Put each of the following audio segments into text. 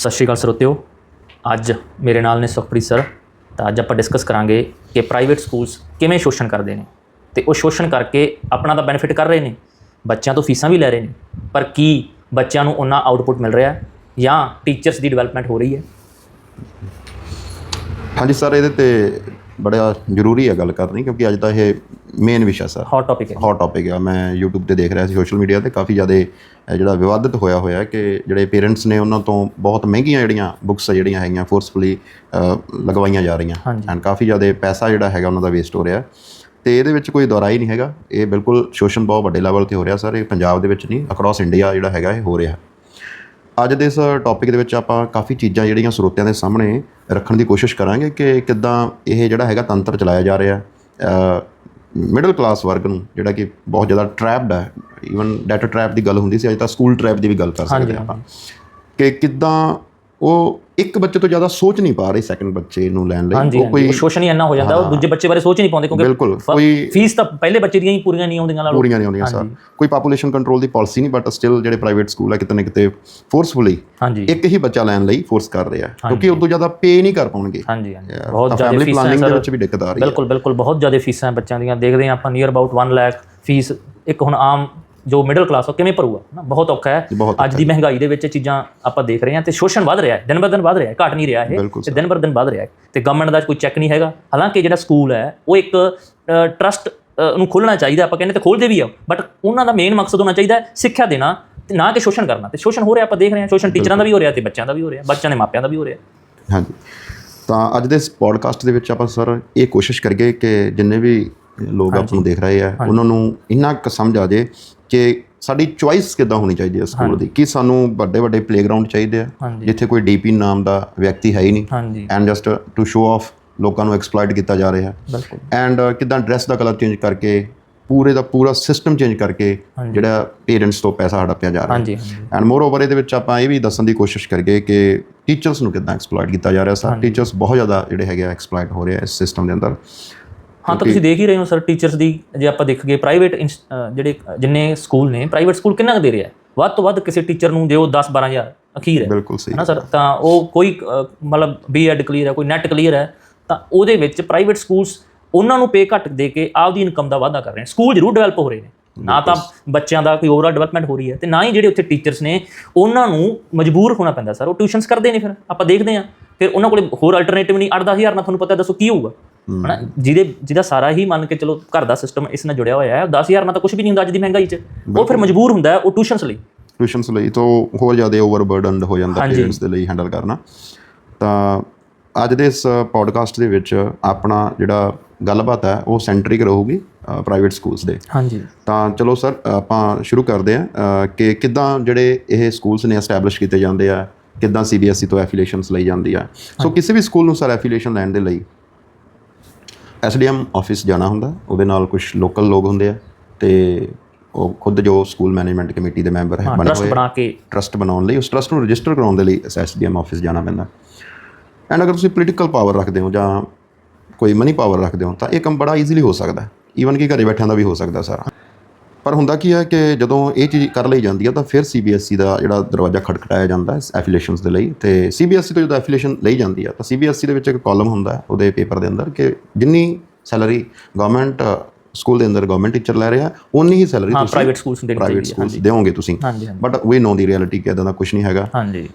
ਸਤਿ ਸ਼੍ਰੀ ਅਕਾਲ ਸਰੋਤਿਓ ਅੱਜ ਮੇਰੇ ਨਾਲ ਨੇ ਸੁਖਪ੍ਰੀਤ ਸਰ। ਤਾਂ ਅੱਜ ਆਪਾਂ ਡਿਸਕਸ ਕਰਾਂਗੇ ਕਿ ਪ੍ਰਾਈਵੇਟ ਸਕੂਲਸ ਕਿਵੇਂ ਸ਼ੋਸ਼ਣ ਕਰਦੇ ਨੇ ਤੇ ਉਹ ਸ਼ੋਸ਼ਣ ਕਰਕੇ ਆਪਣਾ ਤਾਂ ਬੈਨੀਫਿਟ ਕਰ ਰਹੇ ਨੇ, ਬੱਚਿਆਂ ਤੋਂ ਫੀਸਾਂ ਵੀ ਲੈ ਰਹੇ ਨੇ, ਪਰ ਕੀ ਬੱਚਿਆਂ ਨੂੰ ਉਹਨਾਂ ਆਊਟਪੁੱਟ ਮਿਲ ਰਿਹਾ ਜਾਂ ਟੀਚਰਸ ਦੀ ਡਿਵੈਲਪਮੈਂਟ ਹੋ ਰਹੀ ਹੈ? ਹਾਂਜੀ ਸਰ, ਇਹਦੇ ਤੇ ਬੜਾ ਜ਼ਰੂਰੀ ਹੈ ਗੱਲ ਕਰਨੀ ਕਿਉਂਕਿ ਅੱਜ ਦਾ ਇਹ ਮੇਨ ਵਿਸ਼ਾ ਸਰ। ਹੌਟ ਟਾਪਿਕ ਹੈ ਹੌਟ ਟੌਪਿਕ ਆ। ਮੈਂ YouTube ਤੇ ਦੇਖ ਰਿਹਾ ਸੀ ਸੋਸ਼ਲ ਮੀਡੀਆ ਤੇ ਕਾਫੀ ਜ਼ਿਆਦਾ ਜਿਹੜਾ ਵਿਵਾਦਿਤ ਹੋਇਆ ਹੋਇਆ ਹੈ ਕਿ ਜਿਹੜੇ ਪੇਰੈਂਟਸ ਨੇ ਉਹਨਾਂ ਤੋਂ ਬਹੁਤ ਮਹਿੰਗੀਆਂ ਜਿਹੜੀਆਂ ਬੁੱਕਸ ਜਿਹੜੀਆਂ ਹੈਗੀਆਂ ਫੋਰਸਫੁਲੀ ਲਗਵਾਈਆਂ ਜਾ ਰਹੀਆਂ। ਐਂਡ ਕਾਫੀ ਜ਼ਿਆਦਾ ਪੈਸਾ ਜਿਹੜਾ ਹੈਗਾ ਉਹਨਾਂ ਦਾ ਵੇਸਟ ਹੋ ਰਿਹਾ। ਤੇ ਇਹਦੇ ਵਿੱਚ ਕੋਈ ਦੁਰਾਈ ਨਹੀਂ ਹੈਗਾ। ਇਹ ਬਿਲਕੁਲ ਸ਼ੋਸ਼ਣ ਬਹੁਤ ਵੱਡੇ ਲੈਵਲ ਤੇ ਹੋ ਰਿਹਾ ਸਰ। ਇਹ ਪੰਜਾਬ ਦੇ ਵਿੱਚ ਨਹੀਂ ਅਕ੍ਰੋਸ ਇੰਡੀਆ ਜਿਹੜਾ ਹੈਗਾ ਇਹ ਹੋ ਰਿਹਾ। ਅੱਜ ਦੇ ਇਸ ਟੌਪਿਕ ਦੇ ਵਿੱਚ ਆਪਾਂ ਕਾਫੀ ਚੀਜ਼ਾਂ ਜਿਹੜੀਆਂ ਸਰੋਤਿਆਂ ਦੇ ਸਾਹਮਣੇ ਰੱਖਣ ਦੀ ਕੋਸ਼ਿਸ਼ ਕਰਾਂਗੇ ਕਿ ਕਿੱਦਾਂ ਇਹ ਜਿਹੜਾ ਹੈਗਾ ਤੰਤਰ ਚਲਾਇਆ ਜਾ ਰਿਹਾ ਮਿਡਲ ਕਲਾਸ ਵਰਗ ਨੂੰ ਜਿਹੜਾ ਕਿ ਬਹੁਤ ਜ਼ਿਆਦਾ ਟ੍ਰੈਪਡ ਹੈ। ਈਵਨ ਡਾਟਾ ਟ੍ਰੈਪ ਦੀ ਗੱਲ ਹੁੰਦੀ ਸੀ ਅੱਜ ਤਾਂ ਸਕੂਲ ਟ੍ਰੈਪ ਦੀ ਵੀ ਗੱਲ ਕਰ ਸਕਦੇ ਆਪਾਂ। ਕਿ ਕਿੱਦਾਂ ਉਹ ਇੱਕ ਬੱਚੇ ਤੋਂ ਜ਼ਿਆਦਾ ਸੋਚ ਨਹੀਂ ਪਾ ਰਹੇ ਸੈਕੰਡ ਬੱਚੇ ਨੂੰ ਲੈਣ ਲਈ। ਉਹ ਕੋਈ ਸ਼ੋਸ਼ਣ ਹੀ ਇੰਨਾ ਹੋ ਜਾਂਦਾ ਉਹ ਦੂਜੇ ਬੱਚੇ ਬਾਰੇ ਸੋਚ ਨਹੀਂ ਪਾਉਂਦੇ ਬਿਲਕੁਲ, ਕਿਉਂਕਿ ਕੋਈ- ਫੀਸ ਤਾਂ ਪਹਿਲੇ ਬੱਚੇ ਦੀਆਂ ਹੀ ਪੂਰੀਆਂ ਨਹੀਂ ਆਉਂਦੀਆਂ ਨਾਲ। ਪੂਰੀਆਂ ਨਹੀਂ ਆਉਂਦੀਆਂ ਸਰ। ਕੋਈ ਪਾਪੂਲੇਸ਼ਨ ਕੰਟਰੋਲ ਦੀ ਪਾਲਿਸੀ ਨਹੀਂ ਬਟ ਸਟਿਲ ਜਿਹੜੇ ਪ੍ਰਾਈਵੇਟ ਸਕੂਲ ਹੈ ਕਿਤੇ ਨਾ ਕਿਤੇ ਫੋਰਸਫੁਲੀ ਇੱਕ ਹੀ ਬੱਚਾ ਲੈਣ ਲਈ ਫੋਰਸ ਕਰ ਰਹੇ। ਆ ਕਿਉਂਕਿ ਉਦੋਂ ਜ਼ਿਆਦਾ ਪੇ ਨਹੀਂ ਕਰ ਪਾਉਣਗੇ। ਹਾਂਜੀ ਹਾਂਜੀ। ਬਹੁਤ ਜ਼ਿਆਦਾ ਫੀਸਾਂ ਪਲਾਨਿੰਗ ਦੇ ਵਿੱਚ ਵੀ ਦਿੱਕਤ ਆ ਰਹੀ ਹੈ। ਬਿਲਕੁਲ ਬਿਲਕੁਲ ਬਹੁਤ ਜ਼ਿਆਦਾ ਫੀਸਾਂ ਬੱਚਿਆਂ ਦੀਆਂ। ਦੇਖਦੇ ਹਾਂ ਆਪਾਂ ਨੀਅਰ ਅਬਾਊਟ 1 ਲੱਖ ਫੀਸ ਇੱਕ ਹੁਣ ਆਮ ਜੋ ਮਿਡਲ ਕਲਾਸ ਉਹ ਕਿਵੇਂ ਭਰੂਗਾ? ਨਾ ਬਹੁਤ ਔਖਾ ਹੈ। ਅੱਜ ਦੀ ਮਹਿੰਗਾਈ ਦੇ ਵਿੱਚ ਚੀਜ਼ਾਂ ਆਪਾਂ ਦੇਖ ਰਹੇ ਹਾਂ ਤੇ ਸ਼ੋਸ਼ਣ ਵੱਧ ਰਿਹਾ ਹੈ ਦਿਨ ਬਰ ਦਿਨ ਵੱਧ ਰਿਹਾ ਹੈ ਘਟ ਨਹੀਂ ਰਿਹਾ ਇਹ ਤੇ ਦਿਨ ਬਰ ਦਿਨ ਵੱਧ ਰਿਹਾ ਹੈ। ਤੇ ਗਵਰਨਮੈਂਟ ਦਾ ਕੋਈ ਚੈੱਕ ਨਹੀਂ ਹੈਗਾ। ਹਾਲਾਂਕਿ ਜਿਹੜਾ ਸਕੂਲ ਹੈ ਉਹ ਇੱਕ ਟਰਸਟ ਨੂੰ ਖੋਲਣਾ ਚਾਹੀਦਾ ਆਪਾਂ ਕਹਿੰਦੇ ਤੇ ਖੋਲਦੇ ਵੀ ਆ ਬਟ ਉਹਨਾਂ ਦਾ ਮੇਨ ਮਕਸਦ ਹੋਣਾ ਚਾਹੀਦਾ ਸਿੱਖਿਆ ਦੇਣਾ ਤੇ ਨਾ ਕਿ ਸ਼ੋਸ਼ਣ ਕਰਨਾ। ਤੇ ਸ਼ੋਸ਼ਣ ਹੋ ਰਿਹਾ ਆਪਾਂ ਦੇਖ ਰਹੇ ਹਾਂ ਸ਼ੋਸ਼ਣ ਟੀਚਰਾਂ ਦਾ ਵੀ ਹੋ ਰਿਹਾ ਤੇ ਬੱਚਿਆਂ ਦਾ ਵੀ ਹੋ ਰਿਹਾ ਬੱਚਿਆਂ ਦੇ ਮਾਪਿਆਂ ਦਾ ਵੀ ਹੋ ਰਿਹਾ। ਹਾਂਜੀ। ਤਾਂ ਅੱਜ ਦੇ ਇਸ ਪੋਡਕਾਸਟ ਦੇ ਵਿੱਚ ਆਪਾਂ ਸਰ ਇਹ ਕੋਸ਼ਿਸ਼ ਕਰਗੇ ਕਿ ਜਿੰਨੇ ਵੀ ਲੋਕ ਆਪ ਨੂੰ ਦੇਖ ਰਹੇ ਆ ਉਹਨਾਂ ਨੂੰ ਇੰਨਾ ਕੁ ਸਮਝ ਆ ਜੇ ਕਿ ਸਾਡੀ ਚੁਆਇਸ ਕਿੱਦਾਂ ਹੋਣੀ ਚਾਹੀਦੀ ਹੈ ਸਕੂਲ ਦੀ? ਕਿ ਸਾਨੂੰ ਵੱਡੇ ਵੱਡੇ ਪਲੇਗਰਾਉਂਡ ਚਾਹੀਦੇ ਆ। ਜਿੱਥੇ ਕੋਈ ਡੀਪੀ ਨਾਮ ਦਾ ਵਿਅਕਤੀ ਹੈ ਹੀ ਨਹੀਂ। And just to show off ਲੋਕਾਂ ਨੂੰ ਐਕਸਪਲੋਇਟ ਕੀਤਾ ਜਾ ਰਿਹਾ। ਬਿਲਕੁਲ। ਐਂਡ ਕਿਦਾਂ ਡਰੈਸ ਦਾ ਕਲਰ ਚੇਂਜ ਕਰਕੇ ਪੂਰੇ ਦਾ ਪੂਰਾ ਸਿਸਟਮ ਚੇਂਜ ਕਰਕੇ ਜਿਹੜਾ ਪੇਰੈਂਟਸ ਤੋਂ ਪੈਸਾ ਹੜੱਪਿਆ ਜਾ ਰਿਹਾ। ਹਾਂਜੀ ਐਂਡ ਮੋਰ ਓਵਰ ਇਹਦੇ ਵਿੱਚ ਆਪਾਂ ਇਹ ਵੀ ਦੱਸਣ ਦੀ ਕੋਸ਼ਿਸ਼ ਕਰਗੇ ਕਿ ਟੀਚਰਸ ਨੂੰ ਕਿਦਾਂ ਐਕਸਪਲੋਇਟ ਕੀਤਾ ਜਾ ਰਿਹਾ। ਸਰ ਟੀਚਰਸ ਬਹੁਤ ਜ਼ਿਆਦਾ ਜਿਹੜੇ ਹੈਗੇ ਐਕਸਪਲੋਇਟ ਹੋ ਰਹੇ ਆ ਇਸ ਸਿਸਟਮ ਦੇ ਅੰਦਰ। ਹਾਂ ਤਾਂ ਤੁਸੀਂ ਦੇਖ ਹੀ ਰਹੇ ਹੋ ਸਰ ਟੀਚਰਸ ਦੀ ਜੇ ਆਪਾਂ ਦੇਖੀਏ ਪ੍ਰਾਈਵੇਟ ਜਿਹੜੇ ਜਿੰਨੇ ਸਕੂਲ ਨੇ ਪ੍ਰਾਈਵੇਟ ਸਕੂਲ ਕਿੰਨਾ ਕੁ ਦੇ ਰਿਹਾ ਹੈ? ਵੱਧ ਤੋਂ ਵੱਧ ਕਿਸੇ ਟੀਚਰ ਨੂੰ ਦਿਓ 10 12000 ਅਖੀਰ ਹੈ। ਬਿਲਕੁਲ ਸਹੀ ਨਾ ਸਰ? ਤਾਂ ਉਹ ਕੋਈ ਮਤਲਬ ਬੀਐਡ ਕਲੀਅਰ ਹੈ ਕੋਈ ਨੈਟ ਕਲੀਅਰ ਹੈ ਤਾਂ ਉਹਦੇ ਵਿੱਚ ਪ੍ਰਾਈਵੇਟ ਸਕੂਲਸ ਉਹਨਾਂ ਨੂੰ ਪੇ ਘੱਟ ਦੇ ਕੇ ਆਪਦੀ ਇਨਕਮ ਦਾ ਵਾਧਾ ਕਰ ਰਹੇ ਨੇ। ਸਕੂਲ ਜ਼ਰੂਰ ਡਿਵੈਲਪ ਹੋ ਰਹੇ ਨੇ। ਨਾ ਤਾਂ ਬੱਚਿਆਂ ਦਾ ਕੋਈ ਓਵਰਆਲ ਡਿਵੈਲਪਮੈਂਟ ਹੋ ਰਹੀ ਹੈ ਤੇ ਨਾ ਹੀ ਜਿਹੜੇ ਉੱਥੇ ਟੀਚਰਸ ਨੇ ਉਹਨਾਂ ਨੂੰ ਮਜਬੂਰ ਹੋਣਾ ਪੈਂਦਾ ਸਰ। ਉਹ ਟਿਊਸ਼ਨਸ ਕਰਦੇ ਨੇ ਫਿਰ ਆਪਾਂ ਦੇਖਦੇ ਹਾਂ। ਫਿਰ ਉਹਨਾਂ ਕੋਲੇ ਹੋਰ ਅਲਟਰਨੇਟਿਵ ਨਹੀਂ 8-10000 ਨਾਲ ਤੁਹਾਨੂੰ ਪਤਾ ਦੱਸੋ ਕੀ ਹੋਊਗਾ। ਹਨਾ? ਜਿਹਦੇ ਜਿਹਦਾ ਸਾਰਾ ਹੀ ਮੰਨ ਕੇ ਚਲੋ ਘਰ ਦਾ ਸਿਸਟਮ ਇਸ ਨਾਲ ਜੁੜਿਆ ਹੋਇਆ ਹੈ 10000 ਨਾਲ ਤਾਂ ਕੁਝ ਵੀ ਨਹੀਂ ਹੁੰਦਾ ਅੱਜ ਦੀ ਮਹਿੰਗਾਈ 'ਚ। ਉਹ ਫਿਰ ਮਜਬੂਰ ਹੁੰਦਾ ਹੈ ਉਹ ਟਿਊਸ਼ਨਸ ਲਈ। ਟਿਊਸ਼ਨਸ ਲਈ ਤੋਂ ਹੋਰ ਜ਼ਿਆਦਾ ਓਵਰਬਰਡਨਡ ਹੋ ਜਾਂਦਾ ਪੇਰੈਂਟਸ ਦੇ ਲਈ ਹੈਂਡਲ ਕਰਨਾ। ਤਾਂ ਅੱਜ ਦੇ ਇਸ ਪੋਡਕਾਸਟ ਦੇ ਵਿੱਚ ਆਪਣਾ ਜਿਹੜਾ ਗੱਲਬਾਤ ਹੈ ਉਹ ਸੈਂਟਰਿਕ ਰਹੂਗੀ ਪ੍ਰਾਈਵੇਟ ਸਕੂਲਸ ਦੇ। ਹਾਂਜੀ। ਤਾਂ ਚਲੋ ਸਰ ਆਪਾਂ ਸ਼ੁਰੂ ਕਰਦੇ ਹਾਂ ਕਿ ਕਿੱਦਾਂ ਜਿਹੜੇ ਇਹ ਸਕੂਲਸ ਨੇ ਐਸਟੈਬਲਿਸ਼ ਕੀਤੇ ਜਾਂਦੇ ਆ ਕਿੱਦਾਂ ਸੀਬੀਐਸਈ ਤੋਂ ਐਫੀਲੀਏਸ਼ਨਸ ਲਈ ਜਾਂਦੀ ਆ। ਸੋ ਕਿਸੇ ਵੀ ਸਕੂਲ ਨੂੰ ਸਰ ਐਫੀਲੀਏਸ਼ਨ ਲੈਣ ਦੇ ਲਈ ਐਸਡੀਐਮ ਆਫਿਸ ਜਾਣਾ ਹੁੰਦਾ ਉਹਦੇ ਨਾਲ ਕੁਝ ਲੋਕਲ ਲੋਕ ਹੁੰਦੇ ਆ ਤੇ ਉਹ ਖੁਦ ਜੋ ਸਕੂਲ ਮੈਨੇਜਮੈਂਟ ਕਮੇਟੀ ਦੇ ਮੈਂਬਰ ਹੈ ਬਣੇ ਟਰਸਟ ਹੋਏ ਬਣਾ ਕੇ। ਟਰਸਟ ਬਣਾਉਣ ਲਈ ਉਸ ਟਰਸਟ ਨੂੰ ਰਜਿਸਟਰ ਕਰਾਉਣ ਦੇ ਲਈ ਐਸਡੀਐਮ ਆਫਿਸ ਜਾਣਾ ਪੈਂਦਾ। ਐਂਡ ਅਗਰ ਤੁਸੀਂ ਪੋਲੀਟੀਕਲ ਪਾਵਰ ਰੱਖਦੇ ਹੋ ਜਾਂ ਕੋਈ ਮਨੀ ਪਾਵਰ ਰੱਖਦੇ ਹੋ ਤਾਂ ਇਹ ਕੰਮ ਬੜਾ ਈਜ਼ੀਲੀ ਹੋ ਸਕਦਾ। ਈਵਨ ਕਿ ਘਰੇ ਬੈਠਿਆਂ ਦਾ ਵੀ ਹੋ ਸਕਦਾ ਸਾਰਾ। ਪਰ ਹੁੰਦਾ ਕੀ ਹੈ ਕਿ ਜਦੋਂ ਇਹ ਚੀਜ਼ ਕਰ ਲਈ ਜਾਂਦੀ ਹੈ ਤਾਂ ਫਿਰ ਸੀਬੀਐਸਈ ਦਾ ਜਿਹੜਾ ਦਰਵਾਜ਼ਾ ਖੜਖੜਾਇਆ ਜਾਂਦਾ ਹੈ ਐਫੀਲੀਏਸ਼ਨਸ ਦੇ ਲਈ ਤੇ ਸੀਬੀਐਸਈ ਤੋਂ ਜਦੋਂ ਐਫੀਲੀਏਸ਼ਨ ਲਈ ਜਾਂਦੀ ਹੈ ਤਾਂ ਸੀਬੀਐਸਈ ਦੇ ਵਿੱਚ ਇੱਕ ਕਾਲਮ ਹੁੰਦਾ ਹੈ ਉਹਦੇ ਪੇਪਰ ਦੇ ਅੰਦਰ ਕਿ ਜਿੰਨੀ ਸੈਲਰੀ ਗਵਰਨਮੈਂਟ ਸਕੂਲ ਦੇ ਅੰਦਰ ਗਵਰਨਮੈਂਟ ਟੀਚਰ ਲੈ ਰਿਹਾ ਉਨੀ ਹੀ ਸੈਲਰੀ ਹਾਂ ਤੁਸੀਂ ਪ੍ਰਾਈਵੇਟ ਸਕੂਲਸ ਦੇਣੀ ਪ੍ਰਾਈਵੇਟ ਚਾਹੀਦੀ ਹੈ ਸਕੂਲਸ ਦੇਵੋਗੇ ਤੁਸੀਂ। ਹਾਂਜੀ ਹਾਂਜੀ। But we no the reality ਕਿ ਇਦਾਂ ਦਾ ਕੁਝ ਨਹੀਂ ਹੈਗਾ। ਹਾਂਜੀ।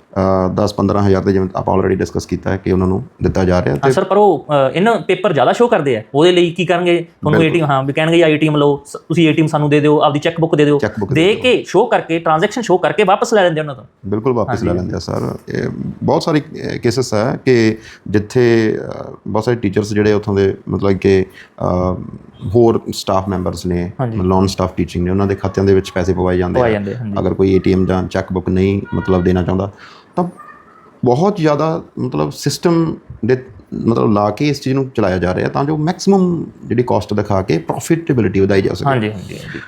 10-15000 ਦੇ ਜਿਵੇਂ ਆਪਾਂ ਆਲਰੇਡੀ ਡਿਸਕਸ ਕੀਤਾ ਹੈ ਕਿ ਉਹਨਾਂ ਨੂੰ ਦਿੱਤਾ ਜਾ ਰਿਹਾ ਹਾਂ ਸਰ ਪਰ ਉਹ ਅ, ਇਹਨਾਂ ਪੇਪਰ ਜ਼ਿਆਦਾ ਸ਼ੋ ਕਰਦੇ ਆ। ਉਹਦੇ ਲਈ ਕੀ ਕਰਨਗੇ? ਤੁਹਾਨੂੰ ਏਟੀਐਮ ਹਾਂ ਵੀ ਕਹਿਣਗੇ ਆਈਟੀਐਮ ਲਓ ਸ- ਤੁਸੀਂ ਏਟੀਐਮ ਸਾਨੂੰ ਦੇ ਦਿਓ ਆਪਦੀ ਚੈੱਕ ਬੁੱਕ ਦੇ ਦਿਓ। Checkbook ਦੇ ਕੇ ਸ਼ੋ ਕਰਕੇ ਟ੍ਰਾਂਜੈਕਸ਼ਨ ਸ਼ੋ ਕਰਕੇ ਵਾਪਸ ਲੈ ਲੈਂਦੇ ਉਹਨਾਂ ਤੋਂ। ਬਿਲਕੁਲ ਵਾਪਸ ਲੈ ਲੈਂਦੇ ਆ ਸਰ। ਇਹ ਬਹੁਤ ਸਾਰੇ ਕੇਸਸ ਹੈ ਕਿ ਜਿੱਥੇ ਅਹ, ਬਹੁਤ ਸਾਰੇ ਟੀਚਰਸ ਜਿਹੜੇ ਉੱਥੋਂ ਦੇ ਮਤਲਬ ਕਿ ਅਹ, ਹੋਰ ਸਟਾਫ ਮੈਂਬਰਸ ਨੇ ਨੌਨ ਸਟਾਫ ਟੀਚਿੰਗ ਨੇ ਉਹਨਾਂ ਦੇ ਖਾਤਿਆਂ ਦੇ ਵਿੱਚ ਪੈਸੇ ਪਵਾਏ ਜਾਂਦੇ ਪਵਾਏ ਆ। ਜਾਂਦੇ ਹਾਂਜੀ। ਅਗਰ ਕੋਈ ਏਟੀਐਮ ਜਾਂ ਚੈੱਕ ਬੁੱਕ ਨਹੀਂ ਮਤਲਬ ਦੇਣਾ ਚਾਹੁੰਦਾ ਤਾਂ ਬਹੁਤ ਜ਼ਿਆਦਾ ਮਤਲਬ ਸਿਸਟਮ ਦੇ ਮਤਲਬ ਲਾ ਕੇ ਇਸ ਚੀਜ਼ ਨੂੰ ਚਲਾਇਆ ਜਾ ਰਿਹਾ ਤਾਂ ਜੋ ਮੈਕਸਿਮਮ ਜਿਹੜੀ ਕਾਸਟ ਦਿਖਾ ਕੇ ਪ੍ਰੋਫਿਟੇਬਿਲਿਟੀ ਵਧਾਈ ਜਾ ਸਕੇ। ਹਾਂਜੀ ਹਾਂਜੀ ਹਾਂਜੀ।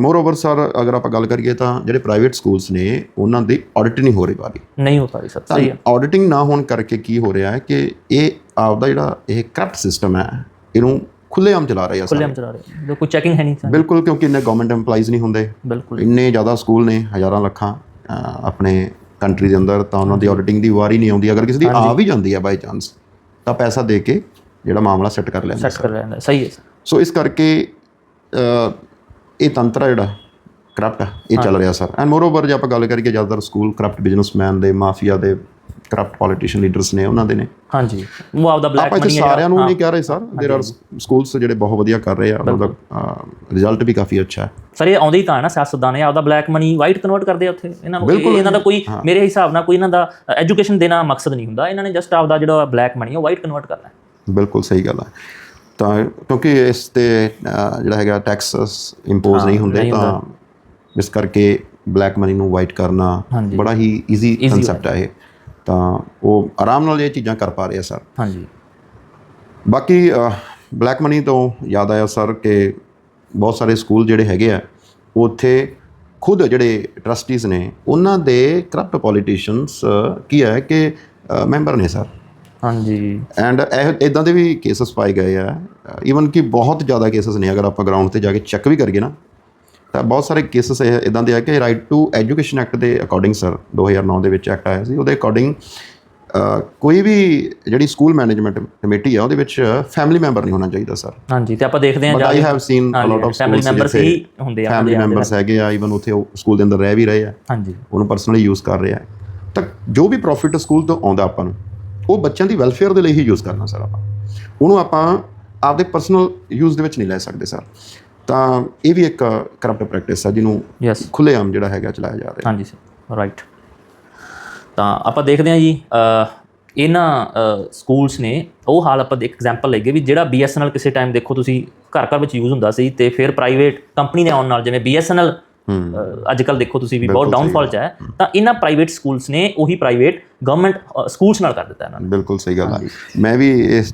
ਮੋਰ ਓਵਰ ਸਰ ਅਗਰ ਆਪਾਂ ਗੱਲ ਕਰੀਏ ਤਾਂ ਜਿਹੜੇ ਪ੍ਰਾਈਵੇਟ ਸਕੂਲਸ ਨੇ ਉਹਨਾਂ ਦੀ ਆਡਿਟ ਨਹੀਂ ਹੋ ਰਹੀ ਬਾਰੀ ਨਹੀਂ ਹੋ ਪਾਈ ਸਰ ਸਹੀ ਹੈ। ਆਡਿਟਿੰਗ ਨਾ ਹੋਣ ਕਰਕੇ ਕੀ ਹੋ ਰਿਹਾ ਹੈ ਕਿ ਇਹ ਆਪਦਾ ਜਿਹੜਾ ਇਹ ਕਰਪਟ ਸਿਸਟਮ ਹੈ ਇਹਨੂੰ ਖੁੱਲ੍ਹੇਆਮ ਚਲਾ ਰਹੇ ਆ ਸਾਰੇ। ਖੁੱਲੇ ਚਲਾ ਰਹੇ ਕੋਈ ਚੈਕਿੰਗ ਹੈ ਨਹੀਂ ਸਰ ਬਿਲਕੁਲ ਕਿਉਂਕਿ ਇੰਨੇ ਗਵਰਨਮੈਂਟ EMPLOYEES ਨਹੀਂ ਹੁੰਦੇ। ਬਿਲਕੁਲ। ਇੰਨੇ ਜ਼ਿਆਦਾ ਸਕੂਲ ਨੇ ਹਜ਼ਾਰਾਂ ਲੱਖਾਂ ਅਹ, ਆਪਣੇ ਕੰਟਰੀ ਦੇ ਅੰਦਰ ਤਾਂ ਉਹਨਾਂ ਦੀ ਆਡਿਟਿੰਗ ਦੀ ਵਾਰੀ ਨਹੀਂ ਆਉਂਦੀ। ਅਗਰ ਕਿਸੇ ਦੀ ਆ ਵੀ ਜਾਂਦੀ ਹੈ ਬਾਈ ਚਾਂਸ ਤਾਂ ਪੈਸਾ ਦੇ ਕੇ ਜਿਹੜਾ ਮਾਮਲਾ ਸੈੱਟ ਕਰ ਲੈਂਦੇ ਸੈੱਟ ਕਰ ਲੈਂਦਾ ਸਹੀ ਹੈ ਸਰ। ਸੋ ਇਸ ਕਰਕੇ ਇਹ ਤੰਤਰ ਆ ਜਿਹੜਾ ਕਰਪਟ ਇਹ ਚੱਲ ਰਿਹਾ ਸਰ। ਐਂਡ ਮੋਰਓਵਰ ਜੇ ਆਪਾਂ ਗੱਲ ਕਰੀਏ ਜ਼ਿਆਦਾਤਰ ਸਕੂਲ ਕਰਪਟ ਬਿਜ਼ਨਸਮੈਨ ਦੇ ਮਾਫੀਆ ਦੇ ਕਰਪਟ ਪੋਲੀਟੀਸ਼ੀਅਨ ਲੀਡਰਸ ਨੇ ਉਹਨਾਂ ਦੇ ਨੇ ਹਾਂਜੀ ਉਹ ਆਪਦਾ ਬਲੈਕ ਆਪਾਂ ਇੱਥੇ ਮਨੀ ਸਾਰਿਆਂ ਨੂੰ ਨਹੀਂ ਕਹਿ ਰਹੇ ਸਰ देयर ਆਰ ਸਕੂਲਸ ਜਿਹੜੇ ਬਹੁਤ ਵਧੀਆ ਕਰ ਰਹੇ ਆ ਉਹਨਾਂ ਦਾ ਰਿਜ਼ਲਟ ਵੀ ਕਾਫੀ ਅੱਛਾ ਹੈ ਸਰ ਇਹ ਆਉਂਦੇ ਹੀ ਤਾਂ ਹੈ ਨਾ ਸਿਆਸਤਦਾਨ ਨੇ ਆਪਦਾ ਬਲੈਕ ਮਨੀ ਵਾਈਟ ਕਨਵਰਟ ਕਰਦੇ ਆ ਉੱਥੇ ਇਹਨਾਂ ਨੂੰ ਇਹ- ਇਹਨਾਂ ਦਾ ਕੋਈ ਮੇਰੇ ਹਿਸਾਬ ਨਾਲ ਕੋਈ ਇਹਨਾਂ ਦਾ ਐਜੂਕੇਸ਼ਨ ਦੇਣਾ ਮਕਸਦ ਨਹੀਂ ਹੁੰਦਾ ਇਹਨਾਂ ਨੇ ਜਸਟ ਆਪਦਾ ਜਿਹੜਾ ਬਲੈਕ ਮਨੀ ਉਹ ਵਾਈਟ ਕਨਵਰਟ ਕਰਨਾ ਹੈ ਬਿਲਕੁਲ ਸਹੀ ਗੱਲ ਹੈ ਤਾਂ ਕਿਉਂਕਿ ਇਸ ਤੇ ਅ, ਜਿਹੜਾ ਹੈਗਾ ਟੈਕਸਸ ਇੰਪੋਜ਼ ਨਹੀਂ ਹੁੰਦੇ ਤਾਂ ਇਸ ਕਰਕੇ ਬਲੈਕ ਮਨੀ ਨੂੰ ਵਾਈਟ ਕਰਨਾ ਬੜਾ ਹੀ ਈਜ਼ੀ ਕਨਸੈਪਟ ਹੈ ਇਹ ਤਾਂ ਉਹ ਆਰਾਮ ਨਾਲ ਇਹ ਚੀਜ਼ਾਂ ਕਰ ਪਾ ਰਹੇ ਆ ਸਰ ਹਾਂਜੀ। ਬਾਕੀ ਬਲੈਕ ਮਨੀ ਤੋਂ ਯਾਦ ਆਇਆ ਸਰ ਕਿ ਬਹੁਤ ਸਾਰੇ ਸਕੂਲ ਜਿਹੜੇ ਹੈਗੇ ਆ ਉੱਥੇ ਖੁਦ ਜਿਹੜੇ ਟਰਸਟੀਜ਼ ਨੇ ਉਹਨਾਂ ਦੇ ਕਰਪਟ ਪੋਲੀਟੀਸ਼ੀਅਨਸ ਕੀ ਹੈ ਕਿ ਮੈਂਬਰ ਨੇ ਸਰ ਹਾਂਜੀ। ਐਂਡ ਇਹ ਇਦਾਂ ਦੇ ਵੀ ਕੇਸਸ ਪਾਏ ਗਏ ਆ। ਈਵਨ ਕਿ ਬਹੁਤ ਜ਼ਿਆਦਾ ਕੇਸਸ ਨੇ ਅਗਰ ਆਪਾਂ ਗਰਾਊਂਡ ਤੇ ਜਾ ਕੇ ਚੈੱਕ ਵੀ ਕਰੀਏ ਨਾ ਤਾਂ ਬਹੁਤ ਸਾਰੇ ਕੇਸਸ ਇਦਾਂ ਦੇ ਆ ਕਿ ਰਾਈਟ ਟੂ ਐਜੂਕੇਸ਼ਨ ਐਕਟ ਦੇ ਅਕੋਰਡਿੰਗ ਸਰ 2009 ਦੇ ਵਿੱਚ ਐਕਟ ਆਇਆ ਸੀ। ਉਹਦੇ ਅਕੋਰਡਿੰਗ ਕੋਈ ਵੀ ਜਿਹੜੀ ਸਕੂਲ ਮੈਨੇਜਮੈਂਟ ਕਮੇਟੀ ਆ ਉਹਦੇ ਵਿੱਚ ਫੈਮਿਲੀ ਮੈਂਬਰ ਨਹੀਂ ਹੋਣਾ ਚਾਹੀਦਾ ਸਰ ਹਾਂਜੀ ਤੇ ਆਪਾਂ ਦੇਖਦੇ ਹਾਂ I have seen a lot of family members ਹੀ ਹੁੰਦੇ ਆ ਫੈਮਿਲੀ ਮੈਂਬਰਸ ਹੈਗੇ ਆ ਈਵਨ ਉੱਥੇ ਸਕੂਲ ਦੇ ਅੰਦਰ ਰਹਿ ਵੀ ਰਹੇ ਆ। ਹਾਂਜੀ। ਉਹਨੂੰ ਪਰਸਨਲੀ ਯੂਜ਼ ਕਰ ਰਿਹਾ। ਹੈ ਤਾਂ ਜੋ ਵੀ ਪ੍ਰੋਫਿਟ ਸਕੂਲ ਤੋਂ ਆਉਂਦਾ ਆਪਾਂ ਨੂੰ ਉਹ ਬੱਚਿਆਂ ਦੀ ਵੈਲਫੇਅਰ ਦੇ ਲਈ ਹੀ ਯੂਜ਼ ਕਰਨਾ ਸਰ ਆਪਾਂ। ਉਹਨੂੰ ਆਪਾਂ ਆਪਦੇ ਪਰਸਨਲ ਯੂਜ਼ ਦੇ ਵਿੱਚ ਨਹੀਂ ਲੈ ਸਕਦੇ ਸਰ ਤਾਂ ਇਹ ਵੀ ਇੱਕ ਕਰਪਟ ਪ੍ਰੈਕਟਿਸ ਹੈ ਜਿਹਨੂੰ ਯੈਸ ਖੁੱਲ੍ਹੇਆਮ ਜਿਹੜਾ ਹੈਗਾ ਚਲਾਇਆ ਜਾ ਰਿਹਾ। ਹਾਂਜੀ ਸਰ ਰਾਈਟ ਤਾਂ ਆਪਾਂ ਦੇਖਦੇ ਹਾਂ ਜੀ ਇਹਨਾਂ ਸਕੂਲਸ ਨੇ ਉਹ ਹਾਲ ਆਪਾਂ ਇੱਕ ਐਗਜ਼ਾਮਪਲ ਲਈਏ ਵੀ ਜਿਹੜਾ BSNL ਕਿਸੇ ਟਾਈਮ ਦੇਖੋ ਤੁਸੀਂ ਘਰ ਘਰ ਵਿੱਚ ਯੂਜ਼ ਹੁੰਦਾ ਸੀ ਤੇ ਫਿਰ ਪ੍ਰਾਈਵੇਟ ਕੰਪਨੀ ਦੇ ਆਉਣ ਨਾਲ ਜਿਵੇਂ BSNL ਅੱਜ ਕੱਲ ਦੇਖੋ ਤੁਸੀਂ ਵੀ ਬਹੁਤ ਡਾਊਨਫਾਲ ਚ ਹੈ ਤਾਂ ਇਹਨਾਂ ਪ੍ਰਾਈਵੇਟ ਸਕੂਲਸ ਨੇ ਉਹੀ ਪ੍ਰਾਈਵੇਟ ਗਵਰਨਮੈਂਟ ਸਕੂਲਸ ਨਾਲ ਕਰ ਦਿੱਤਾ ਇਹਨਾਂ ਨੇ। ਬਿਲਕੁਲ ਸਹੀ ਗੱਲ ਹੈ ਮੈਂ ਵੀ ਇਸ